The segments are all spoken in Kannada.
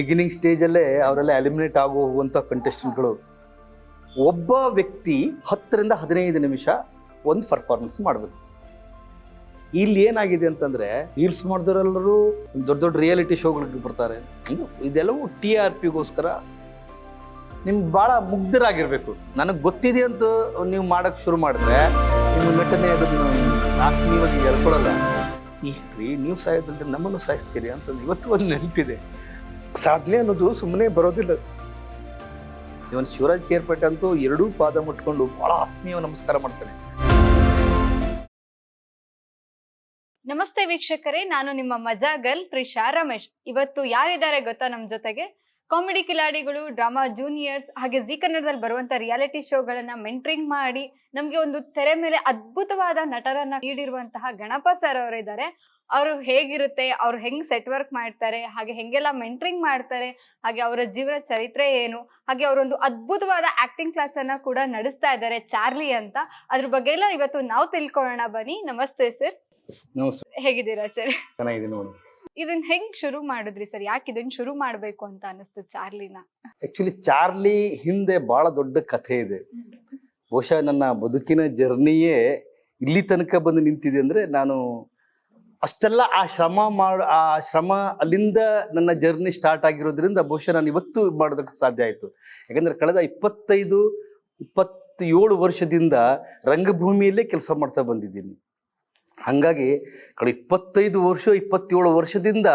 ಬಿಗಿನಿಂಗ್ ಸ್ಟೇಜಲ್ಲೇ ಅವರೆಲ್ಲ ಎಲಿಮಿನೇಟ್ ಆಗೋ ಹೋಗುವಂಥ ಕಂಟೆಸ್ಟೆಂಟ್ಗಳು ಒಬ್ಬ ವ್ಯಕ್ತಿ ಹತ್ತರಿಂದ ಹದಿನೈದು ನಿಮಿಷ ಒಂದು ಪರ್ಫಾರ್ಮೆನ್ಸ್ ಮಾಡಬೇಕು ಇಲ್ಲಿ ಏನಾಗಿದೆ ಅಂತಂದರೆ ರೀಲ್ಸ್ ಮಾಡಿದವರೆಲ್ಲರೂ ದೊಡ್ಡ ದೊಡ್ಡ ರಿಯಾಲಿಟಿ ಶೋಗಳಿಗೆ ಬರ್ತಾರೆ. ಇದು ಇದೆಲ್ಲವೂ ಟಿ ಆರ್ ಪಿಗೋಸ್ಕರ ನಿಮ್ಗೆ ಭಾಳ ಮುಗ್ಧರಾಗಿರಬೇಕು. ನನಗೆ ಗೊತ್ತಿದೆ ಅಂತ ನೀವು ಮಾಡೋಕ್ಕೆ ಶುರು ಮಾಡಿದ್ರೆ, ನಿಮ್ಮ ನಟನೆ ಅದನ್ನು ಆತ್ಮೀಯವಾಗಿ ಈ ರೀ ನೀವು ಸಾಯೋದಂದ್ರೆ ನಮ್ಮನ್ನು ಸಾಯಿಸ್ತೀರಿ ಅಂತ ಇವತ್ತು ಒಂದು ನೆನಪಿದೆ. ಸಾಧನೆ ಅನ್ನೋದು ಸುಮ್ಮನೆ ಬರೋದಿಲ್ಲ. ಇವನ್ ಶಿವರಾಜ್ ಕೇರ್ಪೇಟೆ ಅಂತೂ ಎರಡೂ ಪಾದ ಮುಟ್ಕೊಂಡು ಬಹಳ ಆತ್ಮೀಯ ನಮಸ್ಕಾರ ಮಾಡ್ತಾನೆ. ನಮಸ್ತೆ ವೀಕ್ಷಕರೇ ನಾನು ನಿಮ್ಮ ಮಜಾ ಗರ್ಲ್ ತ್ರಿಷಾ ರಮೇಶ್. ಇವತ್ತು ಯಾರಿದ್ದಾರೆ ಗೊತ್ತಾ ನಮ್ ಜೊತೆಗೆ? ಕಾಮಿಡಿ ಕಿಲಾಡಿಗಳು ಡ್ರಾಮಾ ಜೂನಿಯರ್ಸ್ ಹಾಗೆ ಜಿ ಕನ್ನಡದಲ್ಲಿ ಬರುವಂತ ರಿಯಾಲಿಟಿ ಶೋಗಳನ್ನ ಮೆಂಟ್ರಿಂಗ್ ಮಾಡಿ ನಮ್ಗೆ ಒಂದು ತೆರೆ ಮೇಲೆ ಅದ್ಭುತವಾದ ನಟರನ್ನ ನೀಡಿರುವಂತಹ ಗಣಪ ಸರ್ ಅವರಿದ್ದಾರೆ ಅವರು ಹೇಗಿರುತ್ತೆ ಅವ್ರು ಹೆಂಗ್ ಸೆಟ್ ವರ್ಕ್ ಮಾಡ್ತಾರೆ ಹಾಗೆ ಹೆಂಗೆಲ್ಲ ಮೆಂಟ್ರಿಂಗ್ ಮಾಡ್ತಾರೆ ಹಾಗೆ ಅವರ ಜೀವನ ಚರಿತ್ರೆ ಏನು ಹಾಗೆ ಅವರೊಂದು ಅದ್ಭುತವಾದ ಆಕ್ಟಿಂಗ್ ಕ್ಲಾಸ್ ಅನ್ನ ಕೂಡ ನಡೆಸ್ತಾ ಇದ್ದಾರೆ ಚಾರ್ಲಿ ಅಂತ. ಅದ್ರ ಬಗ್ಗೆ ಎಲ್ಲ ಇವತ್ತು ನಾವು ತಿಳ್ಕೊಳ್ಳೋಣ ಬನ್ನಿ. ನಮಸ್ತೆ ಸರ್ ನಮಸ್ತೆ. ಹೇಗಿದ್ದೀರಾ ಸರ್ ಚೆನ್ನಾಗಿದೆ ನೋಡಿ. ಇದನ್ನ ಹೆಂಗ್ ಶುರು ಮಾಡಿದ್ರಿ ಸರ್? ಯಾಕೆ ಇದನ್ನ ಶುರು ಮಾಡ್ಬೇಕು ಅಂತ ಅನಿಸ್ತು ಚಾರ್ಲಿನ? ಆಕ್ಚುಲಿ ಚಾರ್ಲಿ ಹಿಂದೆ ಬಹಳ ದೊಡ್ಡ ಕಥೆ ಇದೆ. ಬಹುಶಃ ನನ್ನ ಬದುಕಿನ ಜರ್ನಿಯೇ ಇಲ್ಲಿ ತನಕ ಬಂದು ನಿಂತಿದೆ ಅಂದ್ರೆ ನಾನು ಅಷ್ಟೆಲ್ಲ ಆ ಶ್ರಮ ಮಾಡ, ಆ ಶ್ರಮ ಅಲ್ಲಿಂದ ನನ್ನ ಜರ್ನಿ ಸ್ಟಾರ್ಟ್ ಆಗಿರೋದ್ರಿಂದ ಬಹುಶಃ ನಾನು ಇವತ್ತು ಮಾಡೋದಕ್ಕೆ ಸಾಧ್ಯ ಆಯಿತು. ಯಾಕಂದ್ರೆ ಕಳೆದ ಇಪ್ಪತ್ತೈದು, ಇಪ್ಪತ್ತೇಳು ವರ್ಷದಿಂದ ರಂಗಭೂಮಿಯಲ್ಲೇ ಕೆಲಸ ಮಾಡ್ತಾ ಬಂದಿದ್ದೀನಿ. ಹಾಗಾಗಿ ಕಳೆದ ಇಪ್ಪತ್ತೈದು ವರ್ಷ ಇಪ್ಪತ್ತೇಳು ವರ್ಷದಿಂದ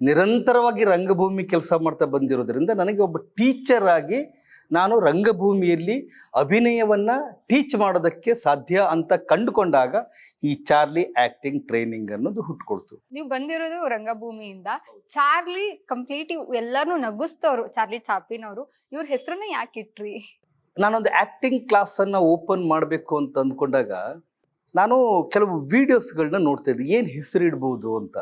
ನಿರಂತರವಾಗಿ ರಂಗಭೂಮಿ ಕೆಲಸ ಮಾಡ್ತಾ ಬಂದಿರೋದ್ರಿಂದ ನನಗೆ ಒಬ್ಬ ಟೀಚರ್ ಆಗಿ ನಾನು ರಂಗಭೂಮಿಯಲ್ಲಿ ಅಭಿನಯವನ್ನು ಟೀಚ್ ಮಾಡೋದಕ್ಕೆ ಸಾಧ್ಯ ಅಂತ ಕಂಡುಕೊಂಡಾಗ ಈ ಚಾರ್ಲಿ ಆಕ್ಟಿಂಗ್ ಟ್ರೈನಿಂಗ್ ಅನ್ನೋದು ಹುಟ್ಕೊಳ್ತು ನೀವು ಬಂದಿರೋದು ರಂಗಭೂಮಿಯಿಂದ. ಚಾರ್ಲಿ ಕಂಪ್ಲೀಟ್ ಎಲ್ಲಾನು ನಗಿಸ್ತವ್ರು ಚಾರ್ಲಿ ಚಾಪಿನ್ ಅವರು ಇವ್ರ ಹೆಸರನ್ನ ಯಾಕೆ ಇಟ್ರಿ? ನಾನೊಂದು ಆಕ್ಟಿಂಗ್ ಕ್ಲಾಸನ್ನು ಅನ್ನ ಓಪನ್ ಮಾಡಬೇಕು ಅಂತ ಅಂದ್ಕೊಂಡಾಗ ನಾನು ಕೆಲವು ವೀಡಿಯೋಸ್ಗಳನ್ನ ನೋಡ್ತಾ ಇದ್ದೆ. ಏನು ಹೆಸರಿಡ್ಬೋದು ಅಂತ.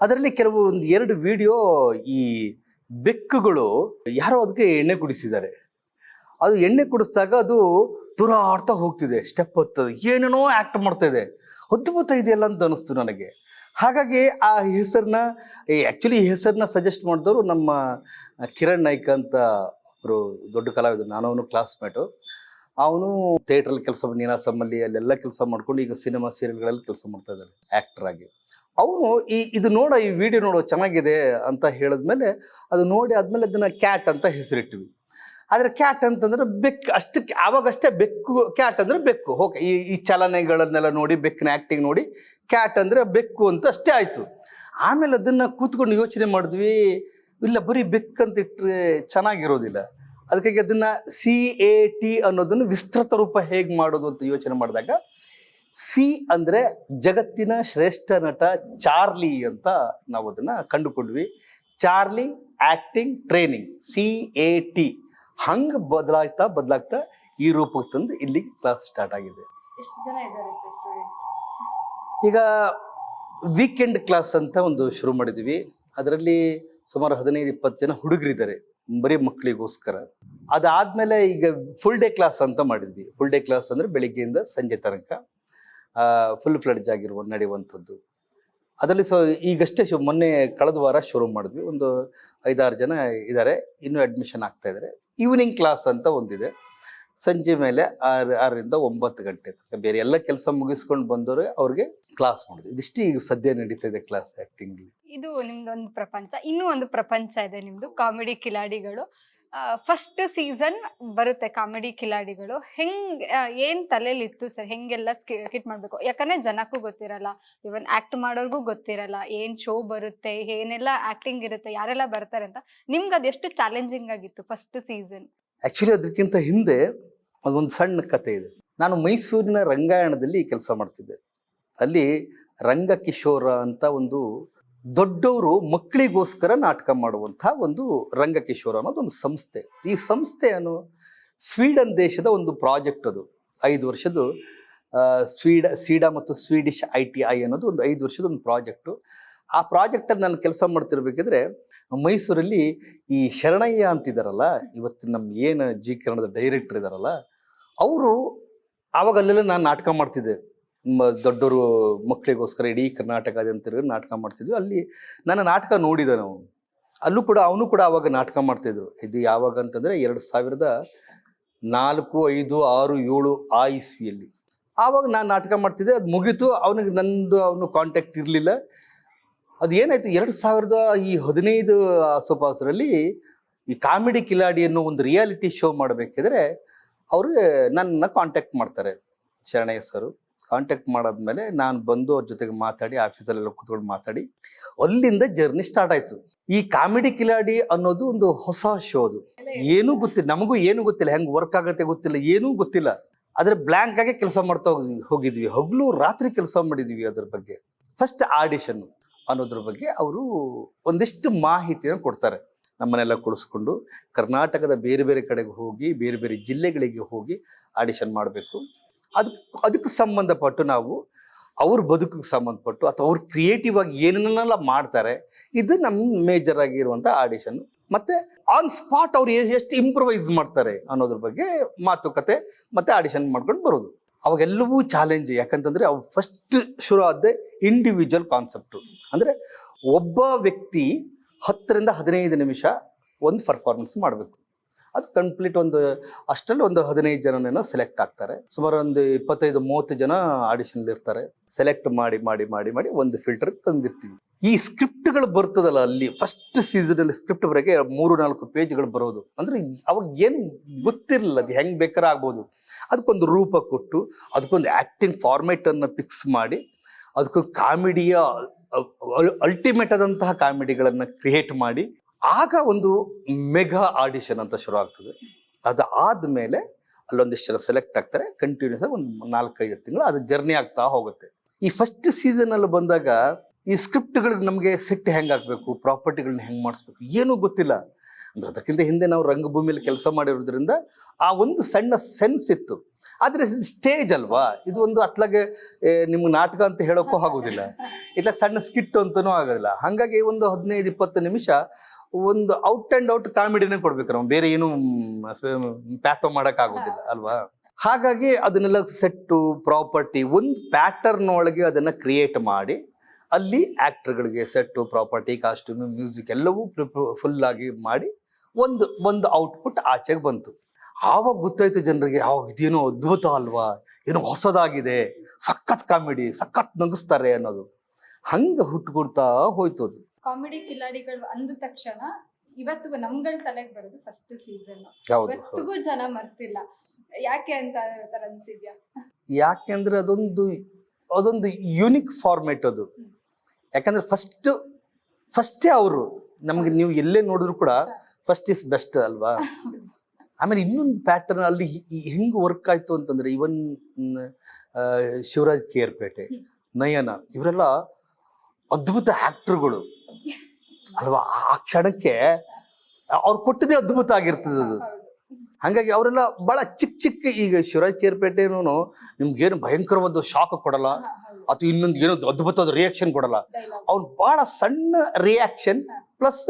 ಅದರಲ್ಲಿ ಕೆಲವು ಒಂದು ಎರಡು ವಿಡಿಯೋ ಈ ಬೆಕ್ಕುಗಳು ಯಾರೋ ಅದಕ್ಕೆ ಎಣ್ಣೆ ಕುಡಿಸಿದ್ದಾರೆ. ಅದು ಎಣ್ಣೆ ಕುಡಿಸಿದಾಗ ಅದು ತುರಾಡ್ತಾ ಹೋಗ್ತಿದೆ. ಸ್ಟೆಪ್ ಹತ್ತದು ಏನೇನೋ ಆ್ಯಕ್ಟ್ ಮಾಡ್ತಾ ಇದೆ. ಅದ್ಭುತ ಇದೆಯಲ್ಲ ಅಂತ ಅನಿಸ್ತು ನನಗೆ. ಹಾಗಾಗಿ ಆ ಹೆಸರನ್ನ ಆ್ಯಕ್ಚುಲಿ ಈ ಹೆಸರನ್ನ ಸಜೆಸ್ಟ್ ಮಾಡಿದವರು ನಮ್ಮ ಕಿರಣ್ ನಾಯ್ಕ ಅಂತ ಒಬ್ಬರು ದೊಡ್ಡ ಕಲಾವಿದರು. ನಾನು ಅವನು ಕ್ಲಾಸ್ಮೇಟು ಅವನು ಥಿಯೇಟ್ರಲ್ಲಿ ಕೆಲಸ ನೀನಾಸಮ್ಮಲ್ಲಿ ಅಲ್ಲೆಲ್ಲ ಕೆಲಸ ಮಾಡ್ಕೊಂಡು ಈಗ ಸಿನಿಮಾ, ಸೀರಿಯಲ್ಗಳಲ್ಲಿ ಕೆಲಸ ಮಾಡ್ತಾ ಇದ್ದಾನೆ ಆಕ್ಟರ್ ಆಗಿ. ಅವನು ಈ, ಇದು ನೋಡ, ಈ ವಿಡಿಯೋ ನೋಡೋ, ಚೆನ್ನಾಗಿದೆ ಅಂತ ಹೇಳಿದ್ಮೇಲೆ ಅದು ನೋಡಿ ಆದ್ಮೇಲೆ ಅದನ್ನ ಕ್ಯಾಟ್ ಅಂತ ಹೆಸರಿಟ್ವಿ. ಆದ್ರೆ ಕ್ಯಾಟ್ ಅಂತಂದ್ರೆ ಬೆಕ್ಕು, ಅಷ್ಟಕ್ಕೆ, ಆವಾಗಷ್ಟೇ ಬೆಕ್ಕು ಕ್ಯಾಟ್ ಅಂದ್ರೆ ಬೆಕ್ಕು. ಓಕೆ, ಈ ಈ ಚಲನೆಗಳನ್ನೆಲ್ಲ ನೋಡಿ, ಬೆಕ್ಕಿನ ಆ್ಯಕ್ಟಿಂಗ್ ನೋಡಿ ಕ್ಯಾಟ್ ಅಂದ್ರೆ ಬೆಕ್ಕು ಅಂತ ಅಷ್ಟೇ ಆಯಿತು. ಆಮೇಲೆ ಅದನ್ನ ಕೂತ್ಕೊಂಡು ಯೋಚನೆ ಮಾಡಿದ್ವಿ, ಇಲ್ಲ ಬರೀ ಬೆಕ್ಕಂತ ಇಟ್ಟರೆ ಚೆನ್ನಾಗಿರೋದಿಲ್ಲ. ಅದಕ್ಕಾಗಿ ಅದನ್ನ ಸಿ ಎ ಟಿ ಅನ್ನೋದನ್ನು ವಿಸ್ತೃತ ರೂಪ ಹೇಗೆ ಮಾಡೋದು ಅಂತ ಯೋಚನೆ ಮಾಡಿದಾಗ ಸಿ ಅಂದ್ರೆ ಜಗತ್ತಿನ ಶ್ರೇಷ್ಠ ನಟ ಚಾರ್ಲಿ ಅಂತ ನಾವು ಅದನ್ನ ಕಂಡುಕೊಂಡ್ವಿ. Charlie acting training C A T ಹಂಗ ಬದಲಾಗ್ತಾ ಬದಲಾಗ್ತಾ ಈ ರೂಪಕ್ಕೆ ತಂದು ಇಲ್ಲಿ ಕ್ಲಾಸ್ ಸ್ಟಾರ್ಟ್ ಆಗಿದೆ. ಎಷ್ಟು ಜನ ಇದ್ದಾರೆ ಸರ್ ಸ್ಟೂಡೆಂಟ್ಸ್? ಈಗ ವೀಕೆಂಡ್ ಕ್ಲಾಸ್ ಅಂತ ಒಂದು ಶುರು ಮಾಡಿದ್ವಿ. ಅದರಲ್ಲಿ ಸುಮಾರು ಹದಿನೈದು ಇಪ್ಪತ್ತು ಜನ ಹುಡುಗರಿದ್ದಾರೆ. ಬರೀ ಮಕ್ಕಳಿಗೋಸ್ಕರ ಅದಾದಮೇಲೆ ಈಗ ಫುಲ್ ಡೇ ಕ್ಲಾಸ್ ಅಂತ ಮಾಡಿದ್ವಿ. ಫುಲ್ ಡೇ ಕ್ಲಾಸ್ ಅಂದರೆ ಬೆಳಿಗ್ಗೆಯಿಂದ ಸಂಜೆ ತನಕ. ಫುಲ್ ಫ್ಲಡ್ಜ್ ಆಗಿರುವ, ನಡೆಯುವಂಥದ್ದು. ಅದರಲ್ಲಿ ಸೊ, ಈಗಷ್ಟೇ ಶು, ಮೊನ್ನೆ ಕಳೆದ ವಾರ ಶುರು ಮಾಡಿದ್ವಿ. ಒಂದು ಐದಾರು ಜನ ಇದ್ದಾರೆ ಇನ್ನೂ ಅಡ್ಮಿಷನ್ ಆಗ್ತಾ ಇದ್ದಾರೆ ಈವ್ನಿಂಗ್ ಕ್ಲಾಸ್ ಅಂತ ಒಂದಿದೆ. ಸಂಜೆ ಮೇಲೆ ಆರು, ಆರರಿಂದ ಒಂಬತ್ತು ಗಂಟೆ ಬೇರೆ ಎಲ್ಲ ಕೆಲಸ ಮುಗಿಸ್ಕೊಂಡು ಬಂದವರು ಅವ್ರಿಗೆ ಕ್ಲಾಸ್ ಮಾಡುದು ಇದಿಷ್ಟು ಈಗ ಸದ್ಯ ನಡೀತಾ ಇದೆ ಕ್ಲಾಸ್ ಆಕ್ಟಿಂಗ್ ಇದು ನಿಮ್ದೊಂದು ಪ್ರಪಂಚ ಇನ್ನೂ ಒಂದು ಪ್ರಪಂಚ ಇದೆ ನಿಮ್ದು ಕಾಮಿಡಿ ಕಿಲಾಡಿಗಳು. ಫಸ್ಟ್ ಸೀಸನ್ ಬರುತ್ತೆ ಕಾಮಿಡಿ ಕಿಲಾಡಿಗಳು. ಹೆಂಗ್ ಏನ್ ತಲೆಯಲ್ಲಿ ಇತ್ತು ಸರ್ ಹೆಂಗೆಲ್ಲ ಸ್ಕಿಟ್ ಮಾಡ್ಬೇಕು? ಯಾಕಂದ್ರೆ ಜನಕ್ಕೂ ಗೊತ್ತಿರಲ್ಲ ಇವನ್ ಆಕ್ಟ್ ಮಾಡೋರ್ಗೂ ಗೊತ್ತಿರಲ್ಲ ಏನ್ ಶೋ ಬರುತ್ತೆ ಏನೆಲ್ಲ ಆಕ್ಟಿಂಗ್ ಇರುತ್ತೆ ಯಾರೆಲ್ಲ ಬರ್ತಾರೆ ಅಂತ. ನಿಮ್ಗೆ ಅದೆಷ್ಟು ಚಾಲೆಂಜಿಂಗ್ ಆಗಿತ್ತು ಫಸ್ಟ್ ಸೀಸನ್ ಆಕ್ಚುಲಿ ಅದಕ್ಕಿಂತ ಹಿಂದೆ ಅದೊಂದು ಸಣ್ಣ ಕತೆ ಇದೆ. ನಾನು ಮೈಸೂರಿನ ರಂಗಾಯಣದಲ್ಲಿ ಕೆಲಸ ಮಾಡ್ತಿದ್ದೆ. ಅಲ್ಲಿ ರಂಗಕಿಶೋರ ಅಂತ ಒಂದು ದೊಡ್ಡವರು ಮಕ್ಕಳಿಗೋಸ್ಕರ ನಾಟಕ ಮಾಡುವಂತಹ ಒಂದು ರಂಗಕಿಶೋರ ಅನ್ನೋದು ಒಂದು ಸಂಸ್ಥೆ. ಈ ಸಂಸ್ಥೆ ಅನ್ನೋ ಸ್ವೀಡನ್ ದೇಶದ ಒಂದು ಪ್ರಾಜೆಕ್ಟ್ ಅದು. ಐದು ವರ್ಷದ್ದು ಸ್ವೀಡ, ಸ್ವೀಡಾ ಮತ್ತು ಸ್ವೀಡಿಶ್ ಐ ಟಿ ಐ ಅನ್ನೋದು ಒಂದು ಐದು ವರ್ಷದ ಒಂದು ಪ್ರಾಜೆಕ್ಟು. ಆ ಪ್ರಾಜೆಕ್ಟಲ್ಲಿ ನಾನು ಕೆಲಸ ಮಾಡ್ತಿರ್ಬೇಕಿದ್ರೆ, ಮೈಸೂರಲ್ಲಿ ಈ ಶರಣಯ್ಯ ಅಂತಿದ್ದಾರಲ್ಲ ಇವತ್ತು ನಮ್ಮ ಏನು ಜಿ ಕನ್ನಡದ ಡೈರೆಕ್ಟರ್ ಇದ್ದಾರಲ್ಲ ಅವರು ಆವಾಗ ಅಲ್ಲೆಲ್ಲ ನಾನು ನಾಟಕ ಮಾಡ್ತಿದ್ದೆ. ದೊಡ್ಡವರು ಮಕ್ಕಳಿಗೋಸ್ಕರ ಇಡೀ ಕರ್ನಾಟಕದಂತ ನಾಟಕ ಮಾಡ್ತಿದ್ವಿ. ಅಲ್ಲಿ ನನ್ನ ನಾಟಕ ನೋಡಿದ ನಾವು ಅಲ್ಲೂ ಕೂಡ ಅವನು ಕೂಡ ಆವಾಗ ನಾಟಕ ಮಾಡ್ತಿದ್ರು. ಇದು ಯಾವಾಗ ಅಂತಂದರೆ ಎರಡು ಸಾವಿರದ ನಾಲ್ಕು, ಐದು, ಆರು, ಏಳು ಆ ಇಸ್ವಿಯಲ್ಲಿ. ಆವಾಗ ನಾನು ನಾಟಕ ಮಾಡ್ತಿದ್ದೆ. ಅದು ಮುಗೀತು. ಅವನಿಗೆ ನಂದು ಅವನು ಕಾಂಟ್ಯಾಕ್ಟ್ ಇರಲಿಲ್ಲ. ಅದು ಏನಾಯಿತು? ಎರಡು ಸಾವಿರದ ಈ ಹದಿನೈದು ಆಸುಪಾಸರಲ್ಲಿ ಈ ಕಾಮಿಡಿ ಕಿಲಾಡಿ ಅನ್ನೋ ಒಂದು ರಿಯಾಲಿಟಿ ಶೋ ಮಾಡಬೇಕಿದ್ರೆ ಅವರು ನನ್ನ ಕಾಂಟ್ಯಾಕ್ಟ್ ಮಾಡ್ತಾರೆ. ಶರಣಯ್ಯ ಸರು. ಕಾಂಟ್ಯಾಕ್ಟ್ ಮಾಡಾದ್ಮೇಲೆ ನಾನು ಬಂದು ಅವ್ರ ಜೊತೆಗೆ ಮಾತಾಡಿ, ಆಫೀಸಲ್ಲೆಲ್ಲ ಕೂತ್ಕೊಂಡು ಮಾತಾಡಿ, ಅಲ್ಲಿಂದ ಜರ್ನಿ ಸ್ಟಾರ್ಟ್ ಆಯಿತು. ಈ ಕಾಮಿಡಿ ಕಿಲಾಡಿ ಅನ್ನೋದು ಒಂದು ಹೊಸ ಶೋ ಅದು. ಏನೂ ಗೊತ್ತಿಲ್ಲ, ನಮಗೂ ಏನೂ ಗೊತ್ತಿಲ್ಲ, ಹೆಂಗೆ ವರ್ಕ್ ಆಗುತ್ತೆ ಗೊತ್ತಿಲ್ಲ, ಏನೂ ಗೊತ್ತಿಲ್ಲ. ಆದರೆ ಬ್ಲ್ಯಾಂಕ್ ಆಗಿ ಕೆಲಸ ಮಾಡ್ತಾ ಹೋಗಿದ್ವಿ ಹೋಗಿದ್ವಿ. ಹಗಲು ರಾತ್ರಿ ಕೆಲಸ ಮಾಡಿದ್ವಿ ಅದ್ರ ಬಗ್ಗೆ. ಫಸ್ಟ್ ಆಡಿಷನ್ ಅನ್ನೋದ್ರ ಬಗ್ಗೆ ಅವರು ಒಂದಿಷ್ಟು ಮಾಹಿತಿಯನ್ನು ಕೊಡ್ತಾರೆ. ನಮ್ಮನ್ನೆಲ್ಲ ಕುಳಿಸ್ಕೊಂಡು ಕರ್ನಾಟಕದ ಬೇರೆ ಬೇರೆ ಕಡೆಗೆ ಹೋಗಿ, ಬೇರೆ ಬೇರೆ ಜಿಲ್ಲೆಗಳಿಗೆ ಹೋಗಿ ಆಡಿಷನ್ ಮಾಡಬೇಕು. ಅದಕ್ಕೆ ಅದಕ್ಕೆ ಸಂಬಂಧಪಟ್ಟು ನಾವು ಅವ್ರ ಬದುಕಿಗೆ ಸಂಬಂಧಪಟ್ಟು ಅಥವಾ ಅವ್ರು ಕ್ರಿಯೇಟಿವ್ ಆಗಿ ಏನನ್ನೆಲ್ಲ ಮಾಡ್ತಾರೆ, ಇದು ನಮ್ಮ ಮೇಜರ್ ಆಗಿರುವಂಥ ಆಡಿಷನ್ ಮತ್ತು ಆನ್ ಸ್ಪಾಟ್ ಅವ್ರು ಎಷ್ಟು ಇಂಪ್ರವೈಸ್ ಮಾಡ್ತಾರೆ ಅನ್ನೋದ್ರ ಬಗ್ಗೆ ಮಾತುಕತೆ ಮತ್ತು ಆಡಿಷನ್ ಮಾಡ್ಕೊಂಡು ಬರೋದು. ಅವಾಗೆಲ್ಲವೂ ಚಾಲೆಂಜ್ ಯಾಕಂತಂದರೆ ಅವು ಫಸ್ಟ್ ಶುರು ಆದ್ದೆ ಇಂಡಿವಿಜುವಲ್ ಕಾನ್ಸೆಪ್ಟು ಅಂದರೆ ಒಬ್ಬ ವ್ಯಕ್ತಿ ಹತ್ತರಿಂದ ಹದಿನೈದು ನಿಮಿಷ ಒಂದು ಪರ್ಫಾರ್ಮೆನ್ಸ್ ಮಾಡಬೇಕು. ಅದು ಕಂಪ್ಲೀಟ್ ಒಂದು, ಅಷ್ಟರಲ್ಲಿ ಒಂದು ಹದಿನೈದು ಜನನೇನೋ ಸೆಲೆಕ್ಟ್ ಆಗ್ತಾರೆ. ಸುಮಾರು ಒಂದು ಇಪ್ಪತ್ತೈದು, ಮೂವತ್ತು ಜನ ಆಡಿಷನ್ ಇರ್ತಾರೆ. ಸೆಲೆಕ್ಟ್ ಮಾಡಿ ಮಾಡಿ ಮಾಡಿ ಮಾಡಿ ಒಂದು ಫಿಲ್ಟರ್ ತಂದಿರ್ತೀವಿ. ಈ ಸ್ಕ್ರಿಪ್ಟ್ಗಳು ಬರ್ತದಲ್ಲ ಅಲ್ಲಿ ಫಸ್ಟ್ ಸೀಸನ್ ಅಲ್ಲಿ ಸ್ಕ್ರಿಪ್ಟ್ ಬರೋಕೆ ಮೂರು, ನಾಲ್ಕು ಪೇಜ್ಗಳು ಬರೋದು. ಅಂದ್ರೆ ಅವಾಗ ಏನು ಗೊತ್ತಿರಲಿಲ್ಲ ಅದು ಹೆಂಗೆ ಬೇಕಾದ್ರೆ ಆಗ್ಬೋದು. ಅದಕ್ಕೊಂದು ರೂಪ ಕೊಟ್ಟು, ಅದಕ್ಕೊಂದು ಆ್ಯಕ್ಟಿಂಗ್ ಫಾರ್ಮೇಟ್ ಅನ್ನ ಫಿಕ್ಸ್ ಮಾಡಿ, ಅದಕ್ಕೊಂದು ಕಾಮಿಡಿಯ ಅಲ್ಟಿಮೇಟ್ ಆದಂತಹ ಕಾಮಿಡಿಗಳನ್ನು ಕ್ರಿಯೇಟ್ ಮಾಡಿ ಆಗ ಒಂದು ಮೆಗಾ ಆಡಿಷನ್ ಅಂತ ಶುರು ಆಗ್ತದೆ. ಅದು ಆದಮೇಲೆ ಅಲ್ಲೊಂದಿಷ್ಟು ಜನ ಸೆಲೆಕ್ಟ್ ಆಗ್ತಾರೆ ಕಂಟಿನ್ಯೂಸ್ ಆಗಿ ಒಂದು ನಾಲ್ಕೈದು ತಿಂಗಳು ಅದು ಜರ್ನಿ ಆಗ್ತಾ ಹೋಗುತ್ತೆ. ಈ ಫಸ್ಟ್ ಸೀಸನ್ ಅಲ್ಲಿ ಬಂದಾಗ ಈ ಸ್ಕ್ರಿಪ್ಟ್ಗಳಿಗೆ ನಮಗೆ ಸೆಟ್ ಹೆಂಗ್ ಹಾಕ್ಬೇಕು ಪ್ರಾಪರ್ಟಿಗಳನ್ನ ಹೆಂಗ್ ಮಾಡಿಸ್ಬೇಕು ಏನೂ ಗೊತ್ತಿಲ್ಲ. ಅಂದ್ರೆ ಅದಕ್ಕಿಂತ ಹಿಂದೆ ನಾವು ರಂಗಭೂಮಿಯಲ್ಲಿ ಕೆಲಸ ಮಾಡಿರೋದ್ರಿಂದ ಆ ಒಂದು ಸಣ್ಣ ಸೆನ್ಸ್ ಇತ್ತು. ಆದರೆ ಸ್ಟೇಜ್ ಅಲ್ವಾ? ಇದು ಒಂದು ಅತ್ಲಾಗೆ ನಿಮ್ಗೆ ನಾಟಕ ಅಂತ ಹೇಳೋಕ್ಕೂ ಆಗೋದಿಲ್ಲ. ಇತ್ಲಾಗ ಸಣ್ಣ ಸ್ಕಿಟ್ ಅಂತನೂ ಆಗೋದಿಲ್ಲ ಹಾಗಾಗಿ ಒಂದು ಹದಿನೈದು ಇಪ್ಪತ್ತು ನಿಮಿಷ ಒಂದು ಔಟ್ ಅಂಡ್ ಔಟ್ ಕಾಮಿಡಿನೇ ಕೊಡ್ಬೇಕು ನಾವು ಬೇರೆ ಏನು ಪ್ಯಾಥೋ ಮಾಡಕ್ ಆಗೋದಿಲ್ಲ ಅಲ್ವಾ? ಹಾಗಾಗಿ ಅದನ್ನೆಲ್ಲ ಸೆಟ್ಟು ಪ್ರಾಪರ್ಟಿ ಒಂದು ಪ್ಯಾಟರ್ನ್ ಒಳಗೆ ಅದನ್ನ ಕ್ರಿಯೇಟ್ ಮಾಡಿ ಅಲ್ಲಿ ಆಕ್ಟರ್ಗಳಿಗೆ ಸೆಟ್ಟು ಪ್ರಾಪರ್ಟಿ ಕಾಸ್ಟ್ಯೂಮ್ ಮ್ಯೂಸಿಕ್ ಎಲ್ಲವೂ ಫುಲ್ ಆಗಿ ಮಾಡಿ ಒಂದು ಒಂದು ಔಟ್ಪುಟ್ ಆಚೆಗೆ ಬಂತು. ಆವಾಗ ಗೊತ್ತಾಯ್ತು ಜನರಿಗೆ ಯಾವ ಇದೇನೋ ಅದ್ಭುತ ಅಲ್ವಾ? ಏನೋ ಹೊಸದಾಗಿದೆ. ಸಖತ್ ಕಾಮಿಡಿ ಸಖತ್ ನಗಿಸ್ತಾರೆ ಅನ್ನೋದು. ಹಂಗ ಹುಟ್ಟುಕೊಡ್ತಾ ಹೋಯ್ತು ಅದು ಕಾಮಿಡಿ ಕಿಲಾಡಿಗಳು ಅಂದ ತಕ್ಷಣ ಇವತ್ತಿಗೂ ನಮ್ಗಳ ತಲೆಗೆ ಬರೋದು ಫಸ್ಟ್ ಸೀಸನ್ ಇವತ್ತಿಗೂ ಜನ ಮರ್ತಿಲ್ಲ. ಯಾಕೆ ಅಂತ ತರ ಅನ್ಸಿದ್ಯಾ? ಯಾಕೆಂದ್ರೆ ಅದೊಂದು ಅದೊಂದು ಯುನಿಕ್ ಫಾರ್ಮೇಟ್ ಅದು. ಯಾಕಂದ್ರೆ ಫಸ್ಟ್ ಫಸ್ಟೇ ಅವರು ನಮ್ಗೆ ನೀವು ಎಲ್ಲೇ ನೋಡಿದ್ರು ಕೂಡ ಫಸ್ಟ್ ಇಸ್ ಬೆಸ್ಟ್ ಅಲ್ವಾ? ಆಮೇಲೆ ಇನ್ನೊಂದು ಪ್ಯಾಟರ್ನ್ ಅಲ್ಲಿ ಹೆಂಗ್ ವರ್ಕ್ ಆಯ್ತು ಅಂತಂದ್ರೆ ಇವನ್ ಶಿವರಾಜ್ ಕೇರ್ಪೇಟೆ ನಯನ ಇವರೆಲ್ಲ ಅದ್ಭುತ ಆಕ್ಟರ್ಗಳು ಅಲ್ವಾ? ಆ ಕ್ಷಣಕ್ಕೆ ಅವ್ರು ಕೊಟ್ಟದೇ ಅದ್ಭುತ ಆಗಿರ್ತದೆ ಅದು. ಹಂಗಾಗಿ ಅವರೆಲ್ಲ ಬಹಳ ಚಿಕ್ಕ ಚಿಕ್ಕ ಈಗ ಶಿವರಾಜ್ ಕೇರ್ಪೇಟೆನೂ ನಿಮ್ಗೇನು ಭಯಂಕರವಾದ ಶಾಕ್ ಕೊಡಲ್ಲ ಅಥವಾ ಇನ್ನೊಂದು ಏನೋ ಅದ್ಭುತವಾದ ರಿಯಾಕ್ಷನ್ ಕೊಡಲ್ಲ. ಅವ್ನು ಬಹಳ ಸಣ್ಣ ರಿಯಾಕ್ಷನ್ ಪ್ಲಸ್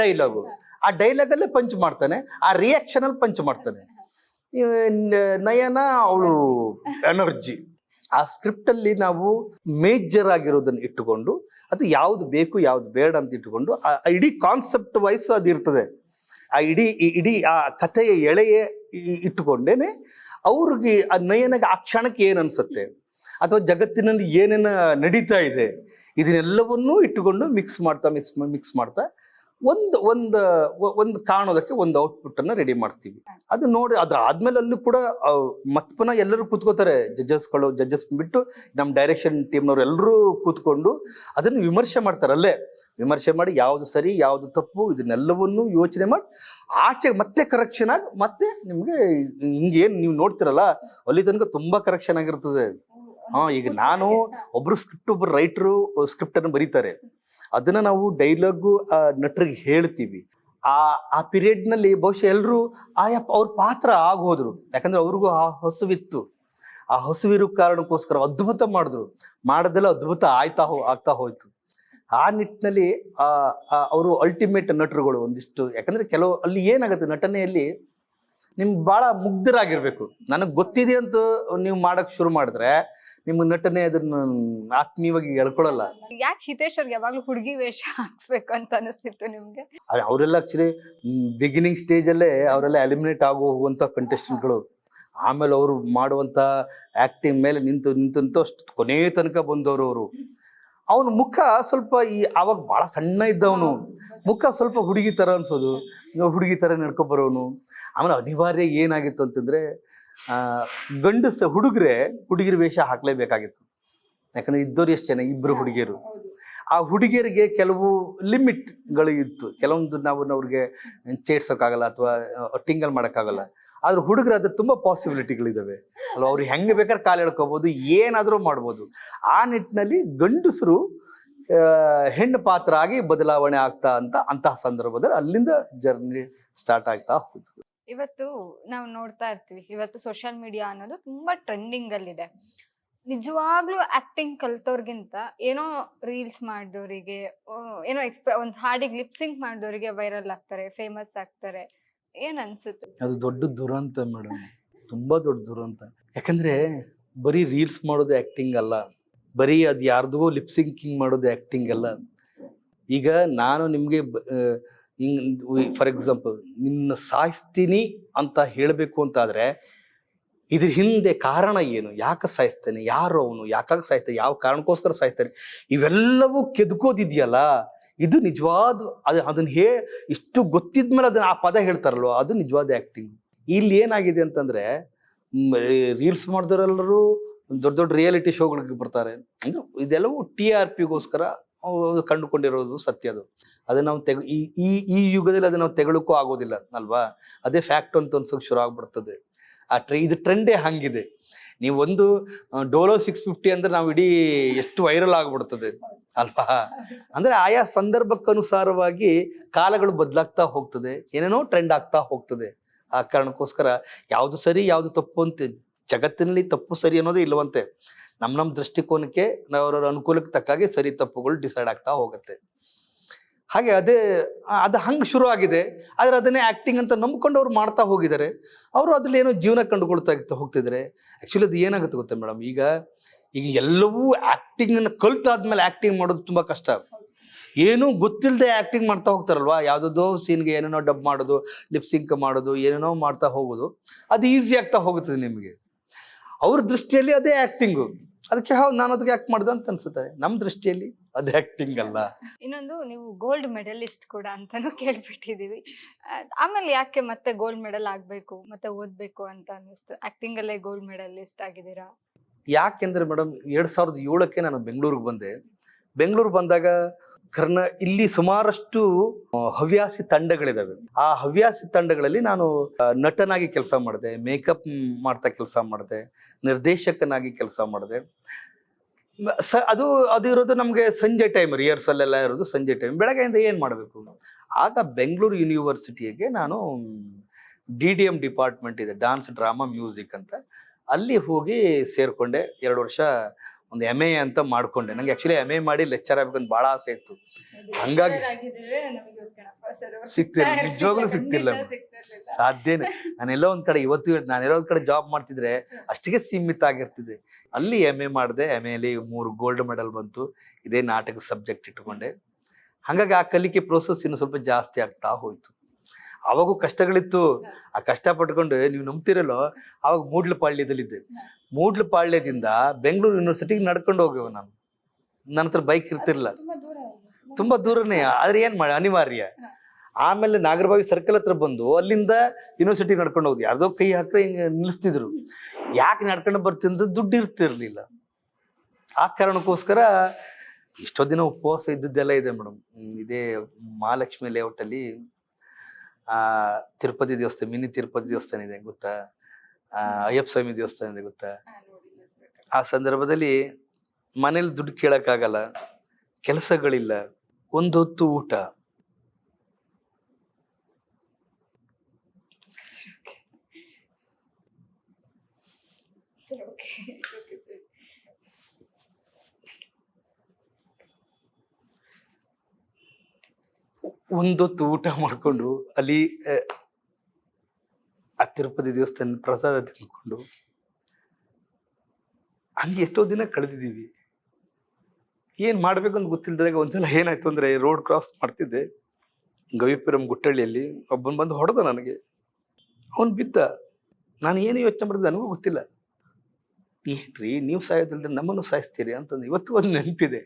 ಡೈಲಾಗು ಆ ಡೈಲಾಗ್ ಅಲ್ಲೇ ಪಂಚ್ ಮಾಡ್ತಾನೆ ಆ ರಿಯಾಕ್ಷನ್ ಅಲ್ಲಿ ಪಂಚ್ ಮಾಡ್ತಾನೆ. ನಯನ ಅವಳು ಎನರ್ಜಿ ಆ ಸ್ಕ್ರಿಪ್ಟ್ ಅಲ್ಲಿ ನಾವು ಮೇಜರ್ ಆಗಿರೋದನ್ನ ಇಟ್ಟುಕೊಂಡು ಅದು ಯಾವ್ದು ಬೇಕು, ಯಾವ್ದು ಬೇಡ ಅಂತ ಇಟ್ಟುಕೊಂಡು, ಆ ಇಡೀ ಕಾನ್ಸೆಪ್ಟ್ ವೈಸ್ ಅದು ಇರ್ತದೆ. ಆ ಇಡೀ ಇಡೀ, ಆ ಕಥೆಯ ಎಳೆಯೇ ಇಟ್ಟುಕೊಂಡೇನೆ ಅವ್ರಿಗೆ ಆ ನಯನಗೆ ಆ ಕ್ಷಣಕ್ಕೆ ಏನು ಅನ್ಸುತ್ತೆ? ಅಥವಾ ಜಗತ್ತಿನಲ್ಲಿ ಏನೇನು ನಡೀತಾ ಇದೆ? ಇದನ್ನೆಲ್ಲವನ್ನೂ ಇಟ್ಟುಕೊಂಡು ಮಿಕ್ಸ್ ಮಾಡ್ತಾ ಮಿಕ್ಸ್ ಮಿಕ್ಸ್ ಮಾಡ್ತಾ ಒಂದು ಒಂದು ಒಂದು ಕಾಣೋದಕ್ಕೆ ಒಂದು ಔಟ್ಪುಟ್ ಅನ್ನ ರೆಡಿ ಮಾಡ್ತೀವಿ. ಅದು ನೋಡಿ ಅದು ಆದ್ಮೇಲೆ ಅಲ್ಲೂ ಕೂಡ ಮತ್ತೆ ಪುನಃ ಎಲ್ಲರೂ ಕೂತ್ಕೋತಾರೆ. ಜಡ್ಜಸ್ಗಳು ಜಡ್ಜಸ್ ಬಿಟ್ಟು ನಮ್ಮ ಡೈರೆಕ್ಷನ್ ಟೀಮ್ನವ್ರು ಎಲ್ಲರೂ ಕೂತ್ಕೊಂಡು ಅದನ್ನು ವಿಮರ್ಶೆ ಮಾಡ್ತಾರೆ ಅಲ್ಲೇ. ವಿಮರ್ಶೆ ಮಾಡಿ ಯಾವುದು ಸರಿ ಯಾವುದು ತಪ್ಪು ಇದನ್ನೆಲ್ಲವನ್ನೂ ಯೋಚನೆ ಮಾಡಿ ಆಚೆ ಮತ್ತೆ ಕರೆಕ್ಷನ್ ಆಗಿ ಮತ್ತೆ ನಿಮ್ಗೆ ಹಿಂಗೇನು ನೀವು ನೋಡ್ತಿರಲ್ಲ ಅಲ್ಲಿ ತನಕ ತುಂಬಾ ಕರೆಕ್ಷನ್ ಆಗಿರ್ತದೆ. ಹಾ, ಈಗ ನಾನು ಒಬ್ರು ಸ್ಕ್ರಿಪ್ಟ್ ಒಬ್ರು ರೈಟರು ಸ್ಕ್ರಿಪ್ಟ್ ಅನ್ನು ಬರೀತಾರೆ. ಅದನ್ನ ನಾವು ಡೈಲಾಗು ನಟರಿಗೆ ಹೇಳ್ತೀವಿ. ಆ ಆ ಪೀರಿಯಡ್ನಲ್ಲಿ ಬಹುಶಃ ಎಲ್ಲರೂ ಆಯಾ ಅವ್ರ ಪಾತ್ರ ಆಗೋದ್ರು ಯಾಕಂದ್ರೆ ಅವ್ರಿಗೂ ಆ ಹಸುವಿತ್ತು. ಆ ಹಸುವಿರೋ ಕಾರಣಕ್ಕೋಸ್ಕರ ಅದ್ಭುತ ಮಾಡಿದ್ರು. ಮಾಡದೆಲ್ಲ ಅದ್ಭುತ ಆಯ್ತಾ ಹೋ, ಆಗ್ತಾ ಹೋಯ್ತು. ಆ ನಿಟ್ಟಿನಲ್ಲಿ ಆ ಅವರು ಅಲ್ಟಿಮೇಟ್ ನಟರುಗಳು ಒಂದಿಷ್ಟು. ಯಾಕಂದ್ರೆ ಕೆಲವು, ಅಲ್ಲಿ ಏನಾಗುತ್ತೆ, ನಟನೆಯಲ್ಲಿ ನಿಮ್ಗೆ ಬಹಳ ಮುಗ್ಧರಾಗಿರ್ಬೇಕು. ನನಗೆ ಗೊತ್ತಿದೆ ಅಂತ ನೀವು ಮಾಡಕ್ ಶುರು ಮಾಡಿದ್ರೆ ನಿಮ್ಮ ನಟನೆ ಅದನ್ನ ಆತ್ಮೀಯವಾಗಿ ಎಳ್ಕೊಳಲ್ಲ ಯಾಕೆ ಹಿತೇಶ್ ಅವ್ರಿಗೆ ಯಾವಾಗ್ಲೂ ಹುಡುಗಿ ವೇಷ ಹಾಕ್ಸ್ಬೇಕು ಅಂತ ಅನಿಸ್ತಿತ್ತು ನಿಮ್ಗೆ? ಅವರೆಲ್ಲ ಆಕ್ಚುಲಿ ಬಿಗಿನಿಂಗ್ ಸ್ಟೇಜ್ ಅಲ್ಲೇ ಅವರೆಲ್ಲ ಎಲಿಮಿನೇಟ್ ಆಗೋ ಹೋಗುವಂತ ಕಂಟೆಸ್ಟೆಂಟ್ಗಳು ಆಮೇಲೆ ಅವರು ಮಾಡುವಂತ ಆಕ್ಟಿಂಗ್ ಮೇಲೆ ನಿಂತು ನಿಂತು ನಿಂತು ಅಷ್ಟು ಕೊನೆ ತನಕ ಬಂದವರು ಅವರು. ಅವನ ಮುಖ ಸ್ವಲ್ಪ ಈ ಅವಾಗ ಬಹಳ ಸಣ್ಣ ಇದ್ದವನು. ಮುಖ ಸ್ವಲ್ಪ ಹುಡುಗಿ ತರ ಅನ್ಸೋದು. ಹುಡುಗಿ ತರ ನಡ್ಕೊ ಬರೋನು. ಆಮೇಲೆ ಅನಿವಾರ್ಯ ಏನಾಗಿತ್ತು ಅಂತಂದ್ರೆ ಗಂಡಸ ಹುಡುಗರೆ ಹುಡುಗಿರ ವೇಷ ಹಾಕ್ಲೇಬೇಕಾಗಿತ್ತು. ಯಾಕಂದ್ರೆ ಇದ್ದವ್ರು ಎಷ್ಟು ಜನ? ಇಬ್ಬರು ಹುಡುಗಿಯರು. ಆ ಹುಡುಗಿಯರಿಗೆ ಕೆಲವು ಲಿಮಿಟ್ಗಳು ಇತ್ತು. ಕೆಲವೊಂದು ನಾವು ಅವ್ರಿಗೆ ಚೇಡ್ಸೋಕ್ಕಾಗಲ್ಲ ಅಥವಾ ಟಿಂಗಲ್ ಮಾಡೋಕ್ಕಾಗಲ್ಲ. ಆದ್ರೆ ಹುಡುಗರು ಅದ್ರ ತುಂಬ ಪಾಸಿಬಿಲಿಟಿಗಳಿದ್ದಾವೆ ಅಲ್ವಾ? ಅವ್ರು ಹೆಂಗೆ ಬೇಕಾದ್ರೆ ಕಾಲು ಎಳ್ಕೋಬೋದು, ಏನಾದರೂ ಮಾಡ್ಬೋದು. ಆ ನಿಟ್ಟಿನಲ್ಲಿ ಗಂಡಸರು ಹೆಣ್ಣು ಪಾತ್ರ ಆಗಿ ಬದಲಾವಣೆ ಆಗ್ತಾ ಅಂತ ಅಂತಹ ಸಂದರ್ಭದಲ್ಲಿ ಅಲ್ಲಿಂದ ಜರ್ನಿ ಸ್ಟಾರ್ಟ್ ಆಗ್ತಾ ಹೋಯ್ತು ಇವತ್ತು ನಾವು ನೋಡ್ತಾ ಇರ್ತೀವಿ, ಇವತ್ತು ಸೋಷಿಯಲ್ ಮೀಡಿಯಾ ಅನ್ನೋದು ತುಂಬಾ ಟ್ರೆಂಡಿಂಗ್ ಅಲ್ಲಿದೆ. ನಿಜವಾಗ್ಲೂ ಆಕ್ಟಿಂಗ್ ಕಲ್ತವ್ರಿಗಿಂತ ಏನೋ ರೀಲ್ಸ್ ಮಾಡಿದವರಿಗೆ ಏನೋ ಎಕ್ಸ್ಪ್ರ ಒಂದು ಹಾಡಿಗೆ ಲಿಪ್ಸಿಂಗ್ ಮಾಡಿದವರಿಗೆ ವೈರಲ್ ಆಗ್ತಾರೆ ಫೇಮಸ್ ಆಗ್ತಾರೆ, ಏನ್ ಅನ್ಸುತ್ತೆ? ಅದು ದೊಡ್ಡ ದುರಂತ ಮೇಡಮ್ ತುಂಬಾ ದೊಡ್ಡ ದುರಂತ. ಯಾಕಂದ್ರೆ ಬರೀ ರೀಲ್ಸ್ ಮಾಡೋದು ಆಕ್ಟಿಂಗ್ ಅಲ್ಲ, ಬರೀ ಅದು ಲಿಪ್ ಲಿಪ್ಸಿಂಕಿಂಗ್ ಮಾಡೋದು ಆಕ್ಟಿಂಗ್ ಅಲ್ಲ. ಈಗ ನಾನು ನಿಮಗೆ ಫಾರ್ ಎಕ್ಸಾಂಪಲ್ ನಿನ್ನ ಸಾಯಿಸ್ತೀನಿ ಅಂತ ಹೇಳಬೇಕು ಅಂತಾದ್ರೆ ಇದ್ರ ಹಿಂದೆ ಕಾರಣ ಏನು? ಯಾಕೆ ಸಾಯಿಸ್ತಾನೆ? ಯಾರು ಅವನು? ಯಾಕಾಗ ಸಾಯ್ತಾನೆ ಯಾವ ಕಾರಣಕ್ಕೋಸ್ಕರ ಸಾಯ್ತಾನೆ ಇವೆಲ್ಲವೂ ಕೆದ್ಕೋದಿದೆಯಲ್ಲ? ಇದು ನಿಜವಾದ ಅದು ಅದನ್ನ ಹೇ ಇಷ್ಟು ಗೊತ್ತಿದ್ಮೇಲೆ ಅದನ್ನ ಆ ಪದ ಹೇಳ್ತಾರಲ್ವ? ಅದು ನಿಜವಾದ ಆ್ಯಕ್ಟಿಂಗ್ ಇಲ್ಲಿ ಏನಾಗಿದೆ ಅಂತಂದ್ರೆ ರೀಲ್ಸ್ ಮಾಡಿದವರೆಲ್ಲರೂ ದೊಡ್ಡ ದೊಡ್ಡ ರಿಯಾಲಿಟಿ ಶೋಗಳಿಗೆ ಬರ್ತಾರೆ. ಇದೆಲ್ಲವೂ ಟಿ ಆರ್ ಪಿಗೋಸ್ಕರ ಕಂಡುಕೊಂಡಿರೋದು ಸತ್ಯ ಅದು. ಅದನ್ನ ನಾವು ತೆಗ, ಈ ಈ ಯುಗದಲ್ಲಿ ಅದನ್ನ ನಾವು ತೆಗಳಕ್ಕೂ ಆಗೋದಿಲ್ಲ, ಅಲ್ವಾ? ಅದೇ ಫ್ಯಾಕ್ಟ್ ಅಂತ ಅನ್ಸೋಕೆ ಶುರು ಆಗ್ಬಿಡ್ತದೆ. ಆ ಟ್ರೈ, ಇದು ಟ್ರೆಂಡೇ ಹಂಗಿದೆ. ನೀವು ಒಂದು ಡೋಲೋ ಸಿಕ್ಸ್ ಫಿಫ್ಟಿ ಅಂದ್ರೆ ನಾವು ಇಡೀ ಎಷ್ಟು ವೈರಲ್ ಆಗ್ಬಿಡ್ತದೆ, ಅಲ್ವಾ? ಅಂದ್ರೆ ಆಯಾ ಸಂದರ್ಭಕ್ಕನುಸಾರವಾಗಿ ಕಾಲಗಳು ಬದಲಾಗ್ತಾ ಹೋಗ್ತದೆ, ಏನೇನೋ ಟ್ರೆಂಡ್ ಆಗ್ತಾ ಹೋಗ್ತದೆ. ಆ ಕಾರಣಕ್ಕೋಸ್ಕರ ಯಾವುದು ಸರಿ, ಯಾವುದು ತಪ್ಪು ಅಂತ, ಜಗತ್ತಿನಲ್ಲಿ ತಪ್ಪು ಸರಿ ಅನ್ನೋದೇ ಇಲ್ಲವಂತೆ. ನಮ್ಮ ನಮ್ಮ ದೃಷ್ಟಿಕೋನಕ್ಕೆ ಅವರವರ ಅನುಕೂಲಕ್ಕೆ ತಕ್ಕಾಗಿ ಸರಿ ತಪ್ಪುಗಳು ಡಿಸೈಡ್ ಆಗ್ತಾ ಹೋಗುತ್ತೆ. ಹಾಗೆ ಅದೇ, ಅದು ಹಂಗೆ ಶುರು ಆಗಿದೆ. ಆದರೆ ಅದನ್ನೇ ಆ್ಯಕ್ಟಿಂಗ್ ಅಂತ ನಂಬ್ಕೊಂಡು ಅವ್ರು ಮಾಡ್ತಾ ಹೋಗಿದ್ದಾರೆ. ಅವರು ಅದ್ರಲ್ಲಿ ಏನೋ ಜೀವನ ಕಂಡುಕೊಳ್ತಾ ಹೋಗ್ತಿದ್ರೆ. ಆ್ಯಕ್ಚುಲಿ ಅದು ಏನಾಗುತ್ತೆ ಗೊತ್ತಾ ಮೇಡಮ್ ಈಗ ಈಗ ಎಲ್ಲವೂ ಆ್ಯಕ್ಟಿಂಗನ್ನು ಕಲ್ತಾದ್ಮೇಲೆ ಆ್ಯಕ್ಟಿಂಗ್ ಮಾಡೋದು ತುಂಬ ಕಷ್ಟ. ಏನು ಗೊತ್ತಿಲ್ಲದೆ ಆ್ಯಕ್ಟಿಂಗ್ ಮಾಡ್ತಾ ಹೋಗ್ತಾರಲ್ವಾ? ಯಾವುದೋ ಸೀನ್ಗೆ ಏನೇನೋ ಡಬ್ ಮಾಡೋದು ಲಿಪ್ಸಿಂಕ್ ಮಾಡೋದು, ಏನೇನೋ ಮಾಡ್ತಾ ಹೋಗೋದು. ಅದು ಈಸಿ ಆಗ್ತಾ ಹೋಗುತ್ತದೆ ನಿಮಗೆ. ಅವ್ರ ದೃಷ್ಟಿಯಲ್ಲಿ ಅದೇ ಆಕ್ಟಿಂಗು ಅದಕ್ಕೆ ಹೌದು ನಾನು ಅದಕ್ಕೆ ಆಕ್ಟ್ ಮಾಡ್ದೆ ಅಂತ ಅನ್ಸುತ್ತೆ. ನಮ್ಮ ದೃಷ್ಟಿಯಲ್ಲಿ ಅದೇ ಆಕ್ಟಿಂಗ್ ಅಲ್ಲ. ಇನ್ನೊಂದು ನೀವು ಗೋಲ್ಡ್ ಮೆಡಲಿಸ್ಟ್ ಕೂಡ ಅಂತಾನು ಕೇಳ್ಬಿಟ್ಟಿದೀವಿ ಆಮೇಲೆ ಯಾಕೆ ಮತ್ತೆ ಗೋಲ್ಡ್ ಮೆಡಲ್ ಆಗ್ಬೇಕು ಮತ್ತೆ ಓದ್ಬೇಕು ಅಂತ ಅನ್ನಿಸ್ತು? ಆಕ್ಟಿಂಗ್ ಅಲ್ಲೇ ಗೋಲ್ಡ್ ಮೆಡಲಿಸ್ಟ್ ಆಗಿದ್ದೀರಾ? ಯಾಕೆಂದ್ರೆ ಮೇಡಮ್ ಎರಡ್ ಸಾವಿರದ ಏಳಕ್ಕೆ ನಾನು ಬೆಂಗಳೂರಿಗೆ ಬಂದೆ. ಬೆಂಗಳೂರು ಬಂದಾಗ ಕರ್ನ ಇಲ್ಲಿ ಸುಮಾರಷ್ಟು ಹವ್ಯಾಸಿ ತಂಡಗಳಿದಾವೆ. ಆ ಹವ್ಯಾಸಿ ತಂಡಗಳಲ್ಲಿ ನಾನು ನಟನಾಗಿ ಕೆಲಸ ಮಾಡಿದೆ, ಮೇಕಪ್ ಮಾಡ್ತಾ ಕೆಲಸ ಮಾಡಿದೆ, ನಿರ್ದೇಶಕನಾಗಿ ಕೆಲಸ ಮಾಡಿದೆ. ಸ, ಅದು ಅದು ಇರೋದು ನಮಗೆ ಸಂಜೆ ಟೈಮ್ ರಿಹರ್ಸಲ್ ಎಲ್ಲ ಇರೋದು ಸಂಜೆ ಟೈಮ್ ಬೆಳಗ್ಗೆಯಿಂದ ಏನು ಮಾಡಬೇಕು? ಆಗ ಬೆಂಗಳೂರು ಯೂನಿವರ್ಸಿಟಿಗೆ ನಾನು ಡಿ ಡಿ ಎಂ ಡಿಪಾರ್ಟ್ಮೆಂಟ್ ಇದೆ ಡಾನ್ಸ್ ಡ್ರಾಮಾ ಮ್ಯೂಸಿಕ್ ಅಂತ. ಅಲ್ಲಿ ಹೋಗಿ ಸೇರಿಕೊಂಡೆ, ಎರಡು ವರ್ಷ ಒಂದು ಎಂ ಎ ಅಂತ ಮಾಡ್ಕೊಂಡೆ. ನಂಗೆ ಆಕ್ಚುಲಿ ಎಂ ಎ ಮಾಡಿ ಲೆಕ್ಚರ್ ಆಗ್ಬೇಕಂತ ಭಾಳ ಆಸೆ ಇತ್ತು. ಹಂಗಾಗಿ ಸಿಗ್ತಿಲ್ಲ, ನಿಜವಾಗ್ಲೂ ಸಿಗ್ತಿಲ್ಲ. ಸಾಧ್ಯನೇ. ನಾನೆಲ್ಲೋ ಒಂದ್ ಕಡೆ ಇವತ್ತು ನಾನೆಲ್ಲೋ ಒಂದ್ ಕಡೆ ಜಾಬ್ ಮಾಡ್ತಿದ್ರೆ ಅಷ್ಟಿಗೆ ಸೀಮಿತ ಆಗಿರ್ತಿದೆ. ಅಲ್ಲಿ ಎಂ ಎ ಮಾಡಿದೆ. ಎಂ ಎಲಿ ಮೂರು ಗೋಲ್ಡ್ ಮೆಡಲ್ ಬಂತು. ಇದೇ ನಾಟಕ ಸಬ್ಜೆಕ್ಟ್ ಇಟ್ಕೊಂಡೆ. ಹಾಗಾಗಿ ಆ ಕಲಿಕೆ ಪ್ರೋಸೆಸ್ ಇನ್ನು ಸ್ವಲ್ಪ ಜಾಸ್ತಿ ಆಗ್ತಾ ಹೋಯ್ತು. ಅವಾಗೂ ಕಷ್ಟಗಳಿತ್ತು. ಆ ಕಷ್ಟ ಪಟ್ಕೊಂಡು ನೀವು ನಂಬ್ತಿರಲ್ಲೋ ಅವಾಗ ಮೂಡ್ಲಪಾಳ್ಯದಲ್ಲಿದ್ದೆ. ಮೂಡ್ಲಪಾಳ್ಯದಿಂದ ಬೆಂಗಳೂರು ಯೂನಿವರ್ಸಿಟಿಗೆ ನಡ್ಕೊಂಡು ಹೋಗ್ಯವ ನಾನು. ನನ್ನ ಹತ್ರ ಬೈಕ್ ಇರ್ತಿರ್ಲಿಲ್ಲ. ತುಂಬಾ ದೂರನೇ ಆದ್ರೆ ಏನ್ ಮಾಡಿ ಅನಿವಾರ್ಯ. ಆಮೇಲೆ ನಾಗರಬಾವಿ ಸರ್ಕಲ್ ಹತ್ರ ಬಂದು ಅಲ್ಲಿಂದ ಯೂನಿವರ್ಸಿಟಿ ನಡ್ಕೊಂಡು ಹೋಗಿ ಯಾರ್ದೋ ಕೈ ಹಾಕ್ರೆ ಹಿಂಗೆ ನಿಲ್ಲಿಸ್ತಿದ್ರು ಯಾಕೆ ನಡ್ಕೊಂಡು ಬರ್ತಿಂದ ದುಡ್ಡು ಇರ್ತಿರ್ಲಿಲ್ಲ. ಆ ಕಾರಣಕ್ಕೋಸ್ಕರ ಇಷ್ಟೋ ದಿನ ಉಪವಾಸ ಇದ್ದದ್ದೆಲ್ಲ ಇದೆ ಮೇಡಮ್ ಇದೇ ಮಹಾಲಕ್ಷ್ಮಿ ಲೇಔಟ್ ಅಲ್ಲಿ ಆ ತಿರುಪತಿ ದೇವಸ್ಥಾನ ಮಿನಿ ತಿರುಪತಿ ದೇವಸ್ಥಾನ ಇದೆ ಗೊತ್ತಾ? ಅಯ್ಯಪ್ಪ ಸ್ವಾಮಿ ದೇವಸ್ಥಾನ ಇದೆ ಗೊತ್ತಾ ಆ ಸಂದರ್ಭದಲ್ಲಿ ಮನೇಲಿ ದುಡ್ಡು ಕೇಳಕ್ಕಾಗಲ್ಲ ಕೆಲಸಗಳಿಲ್ಲ ಒಂದೊತ್ತು ಊಟ. ಒಂದೊತ್ತು ಊಟ ಮಾಡಿಕೊಂಡು ಅಲ್ಲಿ ಆ, ತಿರುಪತಿ ದೇವಸ್ಥಾನ ಪ್ರಸಾದ ತಿನ್ಕೊಂಡು ಹಂಗೆ ಎಷ್ಟೋ ದಿನ ಕಳೆದಿದ್ದೀವಿ. ಏನು ಮಾಡಬೇಕು ಅಂತ ಗೊತ್ತಿಲ್ಲದಾಗ ಒಂದ್ಸಲ ಏನಾಯ್ತು ಅಂದರೆ ರೋಡ್ ಕ್ರಾಸ್ ಮಾಡ್ತಿದ್ದೆ. ಗವಿಪುರಂ ಗುಟ್ಟಳ್ಳಿಯಲ್ಲಿ ಒಬ್ಬನ್ ಬಂದು ಹೊಡೆದ ನನಗೆ. ಅವನು ಬಿದ್ದ. ನಾನು ಏನು ಯೋಚನೆ ಮಾಡಿದೆ ನನಗೂ ಗೊತ್ತಿಲ್ಲ. ಏನ್ರಿ ನೀವು ಸಾಯೋದಿಲ್ಲದೆ ನಮ್ಮನ್ನು ಸಾಯಿಸ್ತೀರಿ ಅಂತಂದು ಇವತ್ತು ಒಂದು ನೆನಪಿದೆ.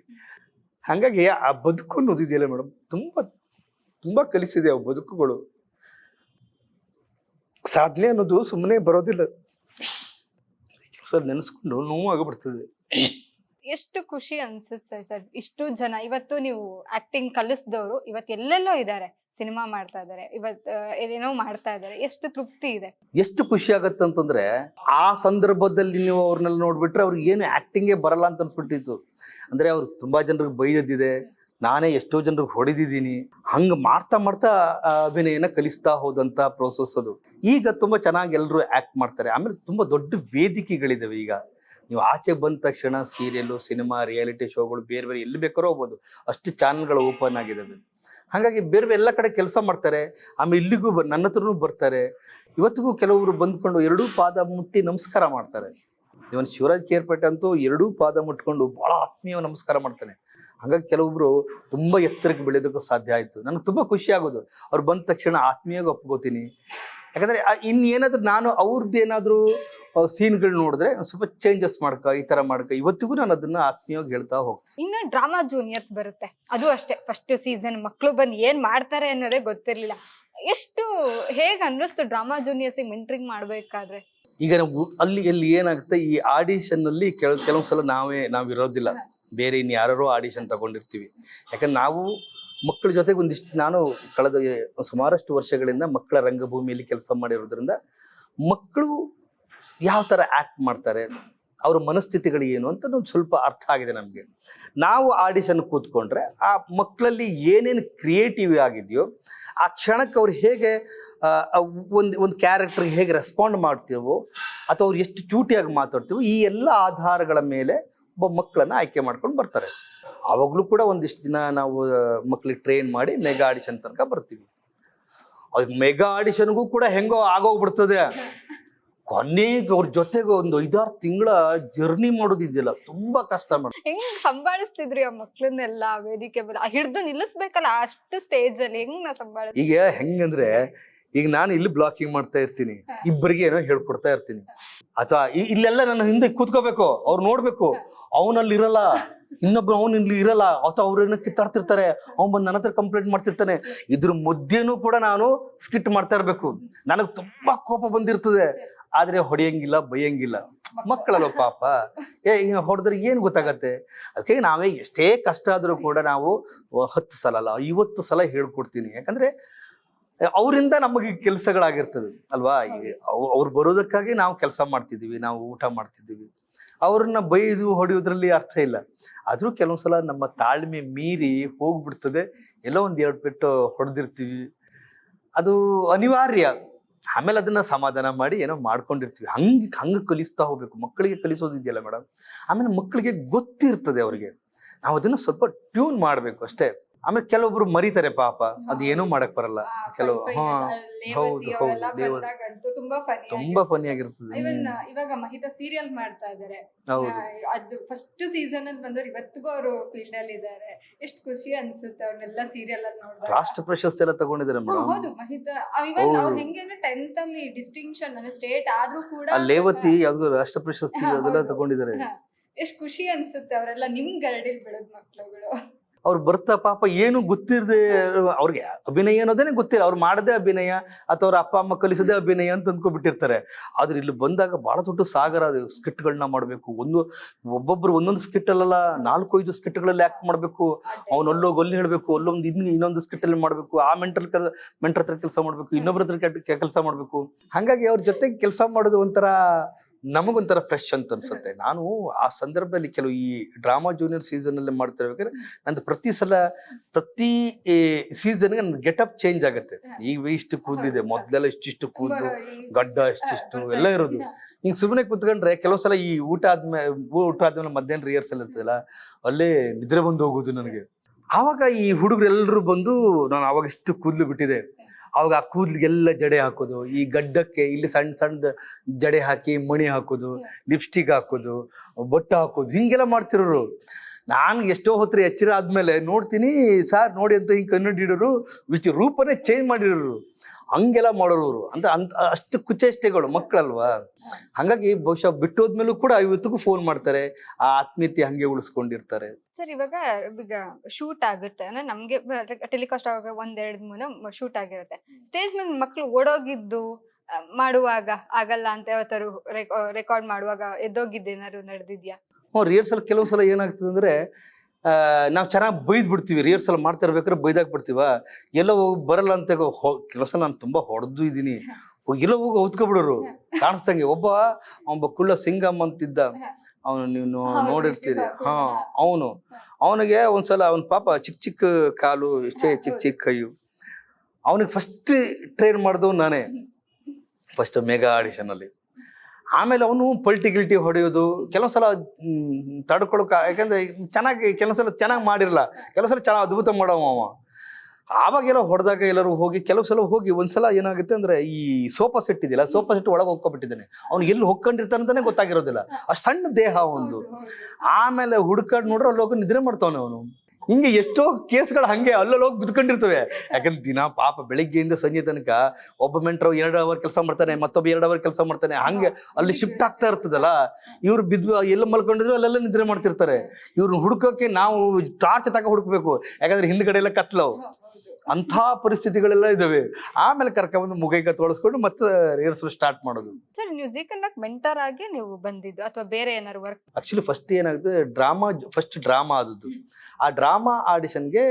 ಹಾಗಾಗಿ ಆ ಬದುಕು ಅನ್ನೋದಿದೆಯಲ್ಲ ಮೇಡಮ್ ತುಂಬ ತುಂಬ ಕಲಿಸಿದೆ ಆ ಬದುಕುಗಳು. ಸಾಧನೆ ಅನ್ನೋದು ಸುಮ್ಮನೆ ಬರೋದಿಲ್ಲ. ಸರ್ ನೆನೆಸ್ಕೊಂಡು ನೋವು ಆಗಿಬಿಡ್ತದೆ ಎಷ್ಟು ಖುಷಿ ಅನ್ಸುತ್ತೆ ಸರ್. ಇಷ್ಟು ಜನ ಇವತ್ತು ನೀವು ಆಕ್ಟಿಂಗ್ ಕಲಿಸಿದವರು ಇವತ್ತು ಎಲ್ಲೆಲ್ಲೋ ಇದ್ದಾರೆ ಸಿನಿಮಾ ಮಾಡ್ತಾ ಇದ್ದಾರೆ ಇವತ್ತು ಏನೇನೋ ಮಾಡ್ತಾ ಇದ್ದಾರೆ ಎಷ್ಟು ತೃಪ್ತಿ ಇದೆ? ಎಷ್ಟು ಖುಷಿ ಆಗತ್ತೆ ಅಂತಂದ್ರೆ ಆ ಸಂದರ್ಭದಲ್ಲಿ ನೀವು ಅವ್ರನ್ನೆಲ್ಲ ನೋಡ್ಬಿಟ್ರೆ ಅವ್ರಿಗೆ ಏನು ಆಕ್ಟಿಂಗೇ ಬರಲ್ಲ ಅಂತ ಅನ್ಸ್ಬಿಟ್ಟಿತ್ತು. ಅಂದ್ರೆ ಅವ್ರು ತುಂಬಾ ಜನರಿಗೆ ಬೈದದ್ದಿದೆ ನಾನೇ ಎಷ್ಟೋ ಜನರಿಗೆ ಹೊಡೆದಿದ್ದೀನಿ. ಹಂಗ ಮಾಡ್ತಾ ಮಾಡ್ತಾ ಅಭಿನಯನ ಕಲಿಸ್ತಾ ಹೋದಂಥ ಪ್ರೋಸೆಸ್ ಅದು. ಈಗ ತುಂಬಾ ಚೆನ್ನಾಗಿ ಎಲ್ಲರೂ ಆಕ್ಟ್ ಮಾಡ್ತಾರೆ. ಆಮೇಲೆ ತುಂಬಾ ದೊಡ್ಡ ವೇದಿಕೆಗಳಿದಾವೆ ಈಗ. ನೀವು ಆಚೆ ಬಂದ ತಕ್ಷಣ ಸೀರಿಯಲ್ಲು ಸಿನಿಮಾ ರಿಯಾಲಿಟಿ ಶೋಗಳು ಬೇರೆ ಬೇರೆ ಎಲ್ಲಿ ಬೇಕಾದ್ರೂ ಹೋಗ್ಬೋದು. ಅಷ್ಟು ಚಾನಲ್ಗಳು ಓಪನ್ ಆಗಿದ್ದಾವೆ ಹಾಗಾಗಿ ಬೇರೆ ಎಲ್ಲ ಕಡೆ ಕೆಲಸ ಮಾಡ್ತಾರೆ. ಆಮೇಲೆ ಇಲ್ಲಿಗೂ ಬ, ನನ್ನ ಹತ್ರನೂ ಬರ್ತಾರೆ. ಇವತ್ತಿಗೂ ಕೆಲವರು ಬಂದ್ಕೊಂಡು ಎರಡೂ ಪಾದ ಮುಟ್ಟಿ ನಮಸ್ಕಾರ ಮಾಡ್ತಾರೆ. ಇವನ್ ಶಿವರಾಜ್ ಕೇರ್ಪೇಟೆ ಅಂತೂ ಎರಡೂ ಪಾದ ಮುಟ್ಕೊಂಡು ಬಹಳ ಆತ್ಮೀಯ ನಮಸ್ಕಾರ ಮಾಡ್ತಾನೆ. ಹಾಗಾಗಿ ಕೆಲವೊಬ್ರು ತುಂಬಾ ಎತ್ತರಕ್ಕೆ ಬೆಳೆಯೋದಕ್ಕೂ ಸಾಧ್ಯ ಆಯ್ತು. ನನಗೆ ತುಂಬಾ ಖುಷಿ ಆಗೋದು. ಅವ್ರು ಬಂದ ತಕ್ಷಣ ಆತ್ಮೀಯವಾಗಿ ಒಪ್ಕೋತೀನಿ. ಯಾಕಂದ್ರೆ ಇನ್ನೇನಾದ್ರೂ ಇನ್ ಏನಾದ್ರು ನಾನು ಅವ್ರದ್ದೇನಾದ್ರೂ ಸೀನ್ಗಳು ನೋಡಿದ್ರೆ ಸ್ವಲ್ಪ ಚೇಂಜಸ್ ಮಾಡ್ಕ ಈ ತರ ಮಾಡ್ಕ ಇವತ್ತಿಗೂ ನಾನು ಅದನ್ನ ಆತ್ಮೀಯವಾಗಿ ಹೇಳ್ತಾ ಹೋಗ್ತೀನಿ. ಇನ್ನು ಡ್ರಾಮಾ ಜೂನಿಯರ್ಸ್ ಬರುತ್ತೆ. ಅದು ಅಷ್ಟೇ. ಫಸ್ಟ್ ಸೀಸನ್ ಮಕ್ಳು ಬಂದು ಏನ್ ಮಾಡ್ತಾರೆ ಅನ್ನೋದೇ ಗೊತ್ತಿರ್ಲಿಲ್ಲ. ಎಷ್ಟು ಹೇಗ್ ಅನ್ನಿಸ್ತು ಡ್ರಾಮಾ ಜೂನಿಯರ್ಸ್ ಮೆಂಟ್ರಿಂಗ್ ಮಾಡ್ಬೇಕಾದ್ರೆ? ಈಗ ನಾವು ಅಲ್ಲಿ ಅಲ್ಲಿ ಏನಾಗುತ್ತೆ ಈ ಆಡಿಷನ್ ಅಲ್ಲಿ ಕೆಲವು ಕೆಲವೊಂದ್ ಸಲ ನಾವೇ ನಾವ್ ಇರೋದಿಲ್ಲ ಬೇರೆ ಇನ್ಯಾರೋ ಆಡಿಷನ್ ತಗೊಂಡಿರ್ತೀವಿ. ಯಾಕಂದ್ರೆ ನಾವು ಮಕ್ಕಳ ಜೊತೆಗೆ ಒಂದಿಷ್ಟು ನಾನು ಕಳೆದ ಸುಮಾರಷ್ಟು ವರ್ಷಗಳಿಂದ ಮಕ್ಕಳ ರಂಗಭೂಮಿಯಲ್ಲಿ ಕೆಲಸ ಮಾಡಿರೋದ್ರಿಂದ ಮಕ್ಕಳು ಯಾವ ಥರ ಆಕ್ಟ್ ಮಾಡ್ತಾರೆ, ಅವ್ರ ಮನಸ್ಥಿತಿಗಳು ಏನು ಅಂತ ಒಂದು ಸ್ವಲ್ಪ ಅರ್ಥ ಆಗಿದೆ ನಮಗೆ. ನಾವು ಆಡಿಷನ್ ಕೂತ್ಕೊಂಡ್ರೆ ಆ ಮಕ್ಕಳಲ್ಲಿ ಏನೇನು ಕ್ರಿಯೇಟಿವ್ ಆಗಿದೆಯೋ ಆ ಕ್ಷಣಕ್ಕೆ ಅವ್ರು ಹೇಗೆ ಒಂದು ಒಂದು ಕ್ಯಾರೆಕ್ಟರ್ಗೆ ಹೇಗೆ ರೆಸ್ಪಾಂಡ್ ಮಾಡ್ತೀವೋ ಅಥವಾ ಅವ್ರು ಎಷ್ಟು ಚೂಟಿಯಾಗಿ ಮಾತಾಡ್ತೀವೋ ಈ ಎಲ್ಲ ಆಧಾರಗಳ ಮೇಲೆ ಮಕ್ಕಳನ್ನ ಆಯ್ಕೆ ಮಾಡ್ಕೊಂಡು ಬರ್ತಾರೆ. ಆವಾಗಲೂ ಕೂಡ ಒಂದಿಷ್ಟು ದಿನ ನಾವು ಮಕ್ಳಿಗೆ ಟ್ರೈನ್ ಮಾಡಿ ಮೆಗಾ ಆಡಿಷನ್ ತನಕ ಬರ್ತೀವಿ. ಅದು ಮೆಗಾ ಆಡಿಷನ್ಗೂ ಕೂಡ ಹೆಂಗೋ ಆಗೋಗ್ಬಿಡ್ತದೆ. ಕೊನೆಗೆ ಅವ್ರ ಜೊತೆಗೆ ಒಂದು ಐದಾರು ತಿಂಗಳ ಜರ್ನಿ ಮಾಡೋದಿದ್ದಿಲ್ಲ. ತುಂಬಾ ಕಷ್ಟ ಮಾಡ. ಹೆಂಗ್ ಸಂಭಾಳಿಸ್ತಿದ್ರಿ ಆ ಮಕ್ಳನ್ನೆಲ್ಲ ವೇದಿಕೆ ಮೇಲೆ ಹಿಡ್ದು ನಿಲ್ಲಿಸ್ಬೇಕಲ್ಲ ಅಷ್ಟು ಸ್ಟೇಜ್ ಅಲ್ಲಿ ಹೆಂಗ್ ನಾ ಸಂಭಾಳ ಈಗ ಹೆಂಗಂದ್ರೆ ಈಗ ನಾನು ಇಲ್ಲಿ ಬ್ಲಾಕಿಂಗ್ ಮಾಡ್ತಾ ಇರ್ತೀನಿ. ಇಬ್ಬರಿಗೆ ಏನೋ ಹೇಳ್ಕೊಡ್ತಾ ಇರ್ತೀನಿ. ಅಥವಾ ಇಲ್ಲೆಲ್ಲ ನನ್ನ ಹಿಂದೆ ಕೂತ್ಕೋಬೇಕು. ಅವ್ರು ನೋಡ್ಬೇಕು. ಅವನಲ್ಲಿ ಇರಲ್ಲ ಇನ್ನೊಬ್ರು ಅವನ್ ಇಲ್ಲಿ ಇರಲ್ಲ. ಅಥವಾ ಅವ್ರೇನೋ ಕಿತ್ತಾಡ್ತಿರ್ತಾರೆ. ಅವನು ಬಂದು ನನ್ನ ಹತ್ರ ಕಂಪ್ಲೇಂಟ್ ಮಾಡ್ತಿರ್ತಾನೆ. ಇದ್ರ ಮಧ್ಯೆನೂ ಕೂಡ ನಾನು ಸ್ಕಿಟ್ ಮಾಡ್ತಾ ಇರ್ಬೇಕು. ನನಗೆ ತುಂಬಾ ಕೋಪ ಬಂದಿರ್ತದೆ. ಆದ್ರೆ ಹೊಡೆಯಂಗಿಲ್ಲ, ಬೈಯಂಗಿಲ್ಲ. ಮಕ್ಕಳಲ್ಲ ಪಾಪ. ಏ ಹೊಡೆದ್ರೆ ಏನ್ ಗೊತ್ತಾಗತ್ತೆ? ಅದಕ್ಕೆ ನಾವೇ ಎಷ್ಟೇ ಕಷ್ಟ ಆದ್ರೂ ಕೂಡ ನಾವು ಹತ್ತು ಸಲ ಅಲ್ಲ, ಐವತ್ತು ಸಲ ಹೇಳ್ಕೊಡ್ತೀನಿ. ಯಾಕಂದ್ರೆ ಅವರಿಂದ ನಮಗೆ ಕೆಲಸಗಳಾಗಿರ್ತದೆ ಅಲ್ವಾ? ಅವ್ರು ಬರೋದಕ್ಕಾಗಿ ನಾವು ಕೆಲಸ ಮಾಡ್ತಿದ್ದೀವಿ. ನಾವು ಊಟ ಮಾಡ್ತಿದ್ದೀವಿ. ಅವ್ರನ್ನ ಬೈದು ಹೊಡೆಯೋದ್ರಲ್ಲಿ ಅರ್ಥ ಇಲ್ಲ. ಆದರೂ ಕೆಲವೊಂದು ಸಲ ನಮ್ಮ ತಾಳ್ಮೆ ಮೀರಿ ಹೋಗ್ಬಿಡ್ತದೆ. ಎಲ್ಲೋ ಒಂದು ಎರಡು ಪೆಟ್ಟು ಹೊಡೆದಿರ್ತೀವಿ. ಅದು ಅನಿವಾರ್ಯ. ಆಮೇಲೆ ಅದನ್ನ ಸಮಾಧಾನ ಮಾಡಿ ಏನೋ ಮಾಡ್ಕೊಂಡಿರ್ತೀವಿ. ಹಂಗೆ ಹಂಗೆ ಕಲಿಸ್ತಾ ಹೋಗ್ಬೇಕು. ಮಕ್ಕಳಿಗೆ ಕಲಿಸೋದಿದೆಯಲ್ಲ ಮೇಡಮ್ ಆಮೇಲೆ ಮಕ್ಕಳಿಗೆ ಗೊತ್ತಿರ್ತದೆ ಅವರಿಗೆ. ನಾವು ಅದನ್ನು ಸ್ವಲ್ಪ ಟ್ಯೂನ್ ಮಾಡಬೇಕು ಅಷ್ಟೇ. ಆಮೇಲೆ ಕೆಲವೊಬ್ರು ಮರಿತಾರೆ ಪಾಪ. ಅದ್ ಏನೂ ಮಾಡಕ್ ಬರಲ್ಲ. ಕೆಲವು ಹಾ ಹೌದು, ಹೌದು. ತುಂಬಾ funny ತುಂಬಾ. ಫನಿ ಆಗಿರ್ತದೆ. Even, ಇವಾಗ ಮಹಿತಾ ಸೀರಿಯಲ್ ಮಾಡ್ತಾ ಇದಾರೆ. ಹೌದು. ಅದು ಫಸ್ಟ್ ಸೀಸನ್ ಅಲ್ಲಿ ಬಂದವ್ರು ಇವತ್ತಿಗೂ ಅವರು ಫೀಲ್ಡ್ ಅಲ್ಲಿ ಇದ್ದಾರೆ ಎಷ್ಟು ಖುಷಿ ಅನ್ಸುತ್ತೆ ಅವ್ರನ್ನೆಲ್ಲ ಸೀರಿಯಲ್ ಅಲ್ಲಿ ನೋಡಿದಾಗ. ರಾಷ್ಟ್ರ ಪ್ರಶಸ್ತಿ ಎಲ್ಲ ತಗೊಂಡಿದ್ದಾರೆ ಮೇಡಮ್ ಹೌದು ಮಹಿತಾ ಇವನ್. ಅವ್ರು ಹೆಂಗೆ ಅಂದ್ರೆ ಟೆಂತ್ ಅಲ್ಲಿ ಡಿಸ್ಟಿಂಕ್ಷನ್ ಅಂದ್ರೆ ಸ್ಟೇಟ್ ಆದ್ರೂ ಕೂಡ ಲೇವತಿ ಯಾವ್ದು ರಾಷ್ಟ್ರ ಪ್ರಶಸ್ತಿ ಅದೆಲ್ಲ ತಗೊಂಡಿದ್ದಾರೆ ಎಷ್ಟು ಎಷ್ಟ್ ಖುಷಿ ಅನ್ಸುತ್ತೆ ಅವರೆಲ್ಲ ನಿಮ್ ಗರಡಿಲ್ ಬೆಳೆದ್ ಮಕ್ಳುಗಳು. ಅವ್ರು ಬರ್ತಾ ಪಾಪ ಏನು ಗೊತ್ತಿರದೆ ಅವ್ರಿಗೆ ಅಭಿನಯ ಅನ್ನೋದೇನೆ ಗೊತ್ತಿಲ್ಲ. ಅವ್ರು ಮಾಡದೇ ಅಭಿನಯ ಅಥವಾ ಅವ್ರ ಅಪ್ಪ ಅಮ್ಮ ಕಲಿಸದೆ ಅಭಿನಯ ಅಂತ ಅಂದ್ಕೊಬಿಟ್ಟಿರ್ತಾರೆ ಆದ್ರೆ ಇಲ್ಲಿ ಬಂದಾಗ ಬಹಳ ದೊಡ್ಡ ಸಾಗರ ಸ್ಕಿಟ್ಗಳನ್ನ ಮಾಡಬೇಕು. ಒಂದು ಒಬ್ಬೊಬ್ರು ಒಂದೊಂದು ಸ್ಕಿಟ್ ಅಲ್ಲಲ್ಲ ನಾಲ್ಕು ಐದು ಸ್ಕಿಟ್ಗಳಲ್ಲಿ ಆಕ್ಟ್ ಮಾಡಬೇಕು. ಅವ್ನು ಅಲ್ಲೋ ಅಲ್ಲಿ ಹೇಳ್ಬೇಕು, ಅಲ್ಲೊಂದು ಇನ್ನು ಇನ್ನೊಂದು ಸ್ಕಿಟ್ ಅಲ್ಲಿ ಮಾಡ್ಬೇಕು. ಆ ಮೆಂಟಲ್ ಕೆಲ, ಮೆಂಟರ್ ಹತ್ರ ಕೆಲಸ ಮಾಡಬೇಕು ಇನ್ನೊಬ್ಬರ ಹತ್ರ ಕೆಲಸ ಮಾಡಬೇಕು. ಹಾಗಾಗಿ ಅವ್ರ ಜೊತೆಗೆ ಕೆಲಸ ಮಾಡೋದು ಒಂಥರ ನಮಗೊಂಥರ ಫ್ರೆಶ್ ಅಂತ ಅನ್ಸುತ್ತೆ. ನಾನು ಆ ಸಂದರ್ಭದಲ್ಲಿ ಕೆಲವು ಈ ಡ್ರಾಮಾ ಜೂನಿಯರ್ ಸೀಸನ್ ಅಲ್ಲಿ ಮಾಡ್ತಿರ್ಬೇಕಾದ್ರೆ ನಂದು ಪ್ರತಿ ಸಲ ಪ್ರತಿ ಸೀಸನ್ಗೆ ನನ್ನ ಗೆಟಪ್ ಚೇಂಜ್ ಆಗುತ್ತೆ. ಈಗ ಇಷ್ಟು ಕೂದಲಿದೆ ಮೊದ್ಲೆಲ್ಲ ಇಷ್ಟಿಷ್ಟು ಕೂದಲು ಗಡ್ಡ ಇಷ್ಟಿಷ್ಟು ಎಲ್ಲ ಇರೋದು. ಹಿಂಗ್ ಸುಮ್ಮನೆ ಕೂತ್ಕೊಂಡ್ರೆ ಕೆಲವು ಸಲ ಈ ಊಟ ಆದ್ಮೇಲೆ ಊಟ ಆದ್ಮೇಲೆ ಮಧ್ಯಾಹ್ನ ರಿಹರ್ಸಲ್ ಇರ್ತದಲ್ಲ ಅಲ್ಲೇ ನಿದ್ರೆ ಬಂದು ಹೋಗೋದು ನನಗೆ. ಆವಾಗ ಈ ಹುಡುಗರೆಲ್ಲರೂ ಬಂದು ನಾನು ಆವಾಗ ಇಷ್ಟು ಕೂದಲು ಬಿಟ್ಟಿದೆ. ಅವಾಗ ಆ ಕೂದಲಿಗೆಲ್ಲ ಜಡೆ ಹಾಕೋದು. ಈ ಗಡ್ಡಕ್ಕೆ ಇಲ್ಲಿ ಸಣ್ಣ ಸಣ್ಣದ ಜಡೆ ಹಾಕಿ ಮಣಿ ಹಾಕೋದು, ಲಿಪ್ಸ್ಟಿಕ್ ಹಾಕೋದು, ಬೊಟ್ಟು ಹಾಕೋದು. ಹಿಂಗೆಲ್ಲ ಮಾಡ್ತಿರೋರು. ನಾನು ಎಷ್ಟೋ ಹೊತ್ತು ಎಚ್ಚರ ಆದ್ಮೇಲೆ ನೋಡ್ತೀನಿ, ಸಾರ್ ನೋಡಿ ಅಂತ ಹಿಂಗೆ ಕನ್ನಡ ಹಿಡೋರು ವಿಚ್ ರೂಪನೇ ಚೇಂಜ್ ಮಾಡಿರೋರು. ಹಂಗೆಲ್ಲ ಮಾಡೋರು ಅಂತ ಅಂತ ಅಷ್ಟು ಕುಚೇಷ್ಟೆಗಳು ಮಕ್ಕಳಲ್ವಾ ಹಾಗಾಗಿ ಬಹುಶಃ ಬಿಟ್ಟೋದ್ಮೇಲೂ ಕೂಡ ಇವತ್ತಿಗೂ ಫೋನ್ ಮಾಡ್ತಾರೆ ಆ ಆತ್ಮೀಯತೆ ಹಂಗೆ ಉಳಿಸ್ಕೊಂಡಿರ್ತಾರೆ. ಸರ್ ಇವಾಗ ಈಗ ಶೂಟ್ ಆಗುತ್ತೆ. ಅಂದ್ರೆ ನಮ್ಗೆ ಟೆಲಿಕಾಸ್ಟ್ ಆಗ ಒಂದೆರಡು ಮೂಲ ಶೂಟ್ ಆಗಿರುತ್ತೆ. ಸ್ಟೇಜ್ ಮೇಲೆ ಮಕ್ಳು ಓಡೋಗಿದ್ದು ಮಾಡುವಾಗ ಆಗಲ್ಲ ಅಂತ ಯಾವತ್ತಾರು ರೆಕಾರ್ಡ್ ಮಾಡುವಾಗ ಎದ್ದೋಗಿದ್ದೇನಾದ್ರು ನಡೆದಿದ್ಯಾ? ಹ್ಞೂ ರಿಹರ್ಸಲ್ ಕೆಲವು ಸಲ ಏನಾಗ್ತದೆ ಅಂದ್ರೆ ನಾವು ಚೆನ್ನಾಗಿ ಬೈದ್ ಬಿಡ್ತೀವಿ ರಿಹರ್ಸಲ್ ಮಾಡ್ತಾ ಇರ್ಬೇಕಾದ್ರೆ ಬೈದಾಗ ಬಿಡ್ತೀವ. ಎಲ್ಲ ಹೋಗಿ ಬರಲ್ಲ ಅಂತ ಕೆಲಸ ನಾನು ತುಂಬಾ ಹೊಡೆದು ಇದ್ದೀನಿ ಎಲ್ಲ ಹೋಗಿ ಹೊತ್ಕೊಬಿಡೋರು ಕಾಣಿಸ್ತಂಗೆ ಒಬ್ಬ ಒಬ್ಬ ಕುಳ್ಳ ಸಿಂಗಮ್ ಅಂತಿದ್ದ. ಅವನು ನೀವು ನೋಡಿರ್ತೀರಿ. ಹಾ. ಅವನು. ಅವನಿಗೆ ಒಂದ್ಸಲ ಅವನ ಪಾಪ ಚಿಕ್ಕ ಚಿಕ್ಕ ಕಾಲು ಚಿಕ್ಕ ಚಿಕ್ಕ ಕೈಯು ಅವನಿಗೆ ಫಸ್ಟ್ ಟ್ರೈನ್ ಮಾಡಿದವನು ನಾನೇ. ಫಸ್ಟ್ ಮೆಗಾ ಆಡಿಷನ್ ಅಲ್ಲಿ. ಆಮೇಲೆ ಅವನು ಪಲ್ಟಿ ಗಿಲ್ಟಿ ಹೊಡೆಯೋದು ಕೆಲವು ಸಲ ಮ್, ತಡ್ಕೊಳಕ ಯಾಕಂದ್ರೆ ಚೆನ್ನಾಗಿ ಕೆಲವು ಸಲ ಚೆನ್ನಾಗಿ ಮಾಡಿರಲ್ಲ ಕೆಲವು ಸಲ ಚೆನ್ನಾಗಿ ಅದ್ಭುತ ಮಾಡವ ಅವ. ಆವಾಗೆಲ್ಲ ಹೊಡೆದಾಗ ಎಲ್ಲರೂ ಹೋಗಿ ಕೆಲವು ಸಲ ಹೋಗಿ ಒಂದ್ಸಲ ಏನಾಗುತ್ತೆ ಅಂದ್ರೆ ಈ ಸೋಫಾ ಸೆಟ್ ಇದೆಯಲ್ಲ ಸೋಫಾ ಸೆಟ್ ಒಳಗೆ ಹೋಗ್ಕೊಬಿಟ್ಟಿದ್ದಾನೆ ಅವ್ನು ಎಲ್ಲಿ ಹೊಕ್ಕೊಂಡಿರ್ತಾನಂತಾನೆ ಗೊತ್ತಾಗಿರೋದಿಲ್ಲ. ಅಷ್ಟು ಸಣ್ಣ ದೇಹ ಒಂದು ಆಮೇಲೆ ಹುಡ್ಕಂಡು ನೋಡ್ರೆ ಅಲ್ಲಿ ಹೋಗಿ ನಿದ್ರೆ ಮಾಡ್ತಾವನೆ ಅವನು. ಹಿಂಗೆ ಎಷ್ಟೋ ಕೇಸ್ಗಳು ಹಂಗೆ ಅಲ್ಲಲ್ಲಿ ಹೋಗಿ ಬಿದ್ಕೊಂಡಿರ್ತವೆ ಯಾಕಂದ್ರೆ ದಿನ ಪಾಪ ಬೆಳಿಗ್ಗೆಯಿಂದ ಸಂಜೆ ತನಕ ಒಬ್ಬ ಮೆಂಟ್ರು ಎರಡು ಅವರ್ ಕೆಲಸ ಮಾಡ್ತಾನೆ ಮತ್ತೊಬ್ಬ ಎರಡು ಅವರ್ ಕೆಲಸ ಮಾಡ್ತಾನೆ. ಹಂಗೆ ಅಲ್ಲಿ ಶಿಫ್ಟ್ ಆಗ್ತಾ ಇರ್ತದಲ್ಲ ಇವ್ರು ಬಿದ್ದು ಎಲ್ಲ ಮಲ್ಕೊಂಡಿದ್ರು ಅಲ್ಲೆಲ್ಲ ನಿದ್ರೆ ಮಾಡ್ತಿರ್ತಾರೆ. ಇವ್ರನ್ನ ಹುಡ್ಕೋಕೆ ನಾವು ಟಾರ್ಚ್ ತಕ ಹುಡುಕ್ಬೇಕು. ಯಾಕಂದ್ರೆ ಹಿಂದ್ಗಡೆ ಎಲ್ಲ ಕತ್ಲವು. ಅಂಥ ಪರಿಸ್ಥಿತಿಗಳೆಲ್ಲ ಇದಾವೆ. ಆಮೇಲೆ ಕರ್ಕೊಂಡ್ಬಂದು ಮುಗೈಗ ತೋಳಿಸ್ಕೊಂಡು ಮತ್ತೆ ರಿಹರ್ಸಲ್ ಸ್ಟಾರ್ಟ್ ಮಾಡೋದು. ಸರ್ ಮ್ಯೂಸಿಕ್ ಅನ್ನ ಮೆಂಟರ್ ಆಗಿ ನೀವು ಬಂದಿದ್ದು ಅಥವಾ ಬೇರೆ ಏನಾದ್ರು ವರ್ಕ್ ಆಕ್ಚುಲಿ ಫಸ್ಟ್ ಏನಾಗುತ್ತೆ ಡ್ರಾಮಾ ಫಸ್ಟ್ ಡ್ರಾಮಾ ಆದದ್ದು. ಆ ಡ್ರಾಮಾ ಆಡಿಷನ್ಗೆ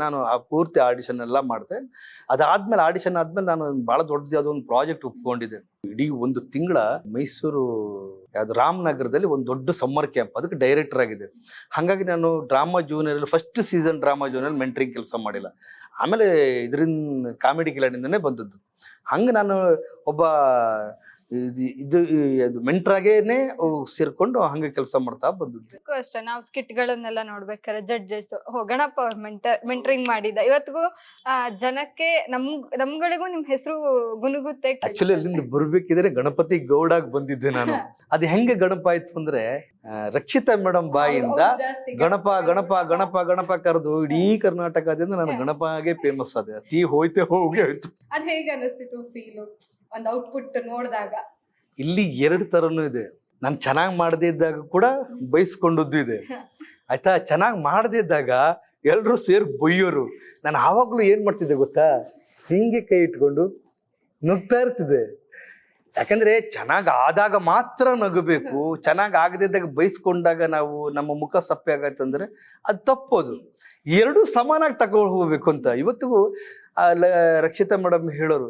ನಾನು ಆ ಪೂರ್ತಿ ಆಡಿಷನ್ ಎಲ್ಲ ಮಾಡಿದೆ. ಅದಾದ್ಮೇಲೆ ಆಡಿಷನ್ ಆದ್ಮೇಲೆ ನಾನು ಬಹಳ ದೊಡ್ಡದು ಯಾವುದೋ ಒಂದು ಪ್ರಾಜೆಕ್ಟ್ ಒಪ್ಕೊಂಡಿದ್ದೆ. ಇಡೀ ಒಂದು ತಿಂಗಳ ಮೈಸೂರು ಯಾವ್ದು ರಾಮನಗರದಲ್ಲಿ ಒಂದು ದೊಡ್ಡ ಸಮ್ಮರ್ ಕ್ಯಾಂಪ್ ಅದಕ್ಕೆ ಡೈರೆಕ್ಟರ್ ಆಗಿದೆ ಹಾಗಾಗಿ ನಾನು drama junior first season drama junior mentoring ಕೆಲಸ ಮಾಡಿಲ್ಲ. ಆಮೇಲೆ ಇದರಿಂದ ಕಾಮಿಡಿ ಕಿಲಾಡಿಂದನೇ ಬಂದದ್ದು. ಹಂಗೆ ನಾನು ಒಬ್ಬ ಇದು ಅದು ಮೆಂಟ್ರಾಗೇನೆ ಸೇರ್ಕೊಂಡು ಹಂಗೆ ಕೆಲಸ ಮಾಡ್ತಾ ಬಂದದ್ದು. ಅಷ್ಟೇ ನಾವು ಸ್ಕಿಟ್ ಗಳನ್ನೆಲ್ಲ ನೋಡ್ಬೇಕಾದ್ರೆ ಜಡ್ಜಸ್ ಹೋ ಗಣಪ ಅವ್ರ ಮೆಂಟರ್ ಮೆಂಟರಿಂಗ್ ಮಾಡಿದ ಇವತ್ತಿಗೂ ಜನಕ್ಕೆ ನಮ್ ನಮ್ಗಳಿಗೂ ನಿಮ್ ಹೆಸರು ಗುನುಗುತ್ತೆ ಆಕ್ಚುಲಿ ಅಲ್ಲಿಂದ ಬರ್ಬೇಕಿದ್ರೆ ಗಣಪತಿ ಗೌಡಾಗ್ ಬಂದಿದ್ದೆ ನಾನು. ಅದು ಹೆಂಗೆ ಗಣಪ ಆಯ್ತು ಅಂದ್ರೆ ರಕ್ಷಿತಾ ಮೇಡಮ್ ಬಾಯಿಂದ ಗಣಪ ಗಣಪ ಗಣಪ ಗಣಪ ಕರೆದು ಇಡೀ ಕರ್ನಾಟಕದಿಂದ ನಾನು ಗಣಪಗೆ ಫೇಮಸ್ ಅದೇ ಅತಿ ಹೋಯ್ತೆ ಹೋಗಿ ಹೋಯ್ತು. ಅದ್ ಹೇಗೆ ಅನಿಸ್ತಿತ್ತು ಫೀಲ್ ಒಂದ್ ಔಟ್ಪುಟ್ ನೋಡಿದಾಗ. ಇಲ್ಲಿ ಎರಡು ತರನು ಇದೆ. ನಾನು ಚೆನ್ನಾಗಿ ಮಾಡದೇ ಇದ್ದಾಗ ಕೂಡ ಬೈಸ್ಕೊಂಡದ್ದು ಇದೆ. ಆಯ್ತಾ? ಚೆನ್ನಾಗಿ ಮಾಡದೇ ಇದ್ದಾಗ ಎಲ್ಲರೂ ಸೇರಿ ಬೊಯ್ಯೋರು ನಾನು ಆವಾಗಲೂ ಏನು ಮಾಡ್ತಿದ್ದೆ ಗೊತ್ತಾ? ಹಿಂಗೆ ಕೈ ಇಟ್ಕೊಂಡು ನುಗ್ತಾ ಇರ್ತಿದ್ದೆ. ಯಾಕಂದ್ರೆ ಚೆನ್ನಾಗಿ ಆದಾಗ ಮಾತ್ರ ನಗಬೇಕು. ಚೆನ್ನಾಗಿ ಆಗದಿದ್ದಾಗ ಬೈಸ್ಕೊಂಡಾಗ ನಾವು ನಮ್ಮ ಮುಖ ಸಪ್ಪೆ ಆಗತ್ತಂದ್ರೆ ಅದು ತಪ್ಪೋದು. ಎರಡೂ ಸಮಾನಾಗಿ ತಗೊಂಡು ಹೋಗ್ಬೇಕು ಅಂತ. ಇವತ್ತಿಗೂ ರಕ್ಷಿತಾ ಮೇಡಮ್ ಹೇಳೋರು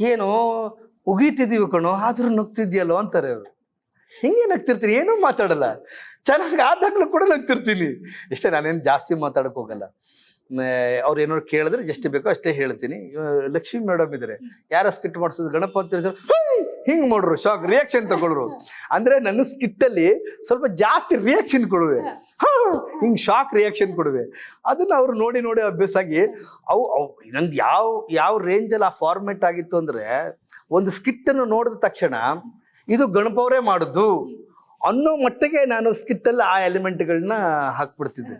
ಏನೋ ಉಗೀತಿದೀವಿ ಕಣೋ, ಆದ್ರೂ ನಗ್ತಿದ್ಯಲ್ಲೋ ಅಂತಾರೆ ಅವರು. ಹಿಂಗೆ ನಗ್ತಿರ್ತೀನಿ ಏನೂ ಮಾತಾಡಲ್ಲ. ಚೆನ್ನಾಗಿ ಆದಾಗಲೂ ಕೂಡ ನಗ್ತಿರ್ತೀನಿ. ಇಷ್ಟೇ, ನಾನೇನು ಜಾಸ್ತಿ ಮಾತಾಡೋಕೆ ಹೋಗಲ್ಲ. ಅವ್ರು ಏನಾದ್ರು ಕೇಳಿದ್ರೆ ಎಷ್ಟು ಬೇಕೋ ಅಷ್ಟೇ ಹೇಳ್ತೀನಿ. ಲಕ್ಷ್ಮಿ ಮೇಡಮ್ ಇದ್ದಾರೆ ಯಾರ ಸ್ಕಿಟ್ ಮಾಡಿಸೋದು ಗಣಪ ಅಂತ ಹೇಳಿದ್ರು ಹಿಂಗ್ ಮಾಡ್ರು ಶಾಕ್ ರಿಯಾಕ್ಷನ್ ತಗೊಳ್ರು. ಅಂದ್ರೆ ನನ್ನ ಸ್ಕಿಟ್ಟಲ್ಲಿ ಸ್ವಲ್ಪ ಜಾಸ್ತಿ ರಿಯಾಕ್ಷನ್ ಕೊಡುವೆ. ಹಿಂಗ್ ಶಾಕ್ ರಿಯಾಕ್ಷನ್ ಕೊಡುವೆ. ಅದನ್ನ ಅವ್ರು ನೋಡಿ ನೋಡಿ ಅಭ್ಯಾಸ ಆಗಿ ಅವು ಅವು ನಂದು ಯಾವ ಯಾವ ರೇಂಜಲ್ಲಿ ಆ ಫಾರ್ಮೆಟ್ ಆಗಿತ್ತು ಅಂದ್ರೆ ಒಂದು ಸ್ಕಿಟ್ ಅನ್ನು ನೋಡಿದ ತಕ್ಷಣ ಇದು ಗಣಪವರೇ ಮಾಡುದು ಅನ್ನೋ ಮಟ್ಟಿಗೆ ನಾನು ಸ್ಕಿಟ್ಟಲ್ಲಿ ಆ ಎಲಿಮೆಂಟ್ಗಳನ್ನ ಹಾಕ್ಬಿಡ್ತಿದ್ದೆ.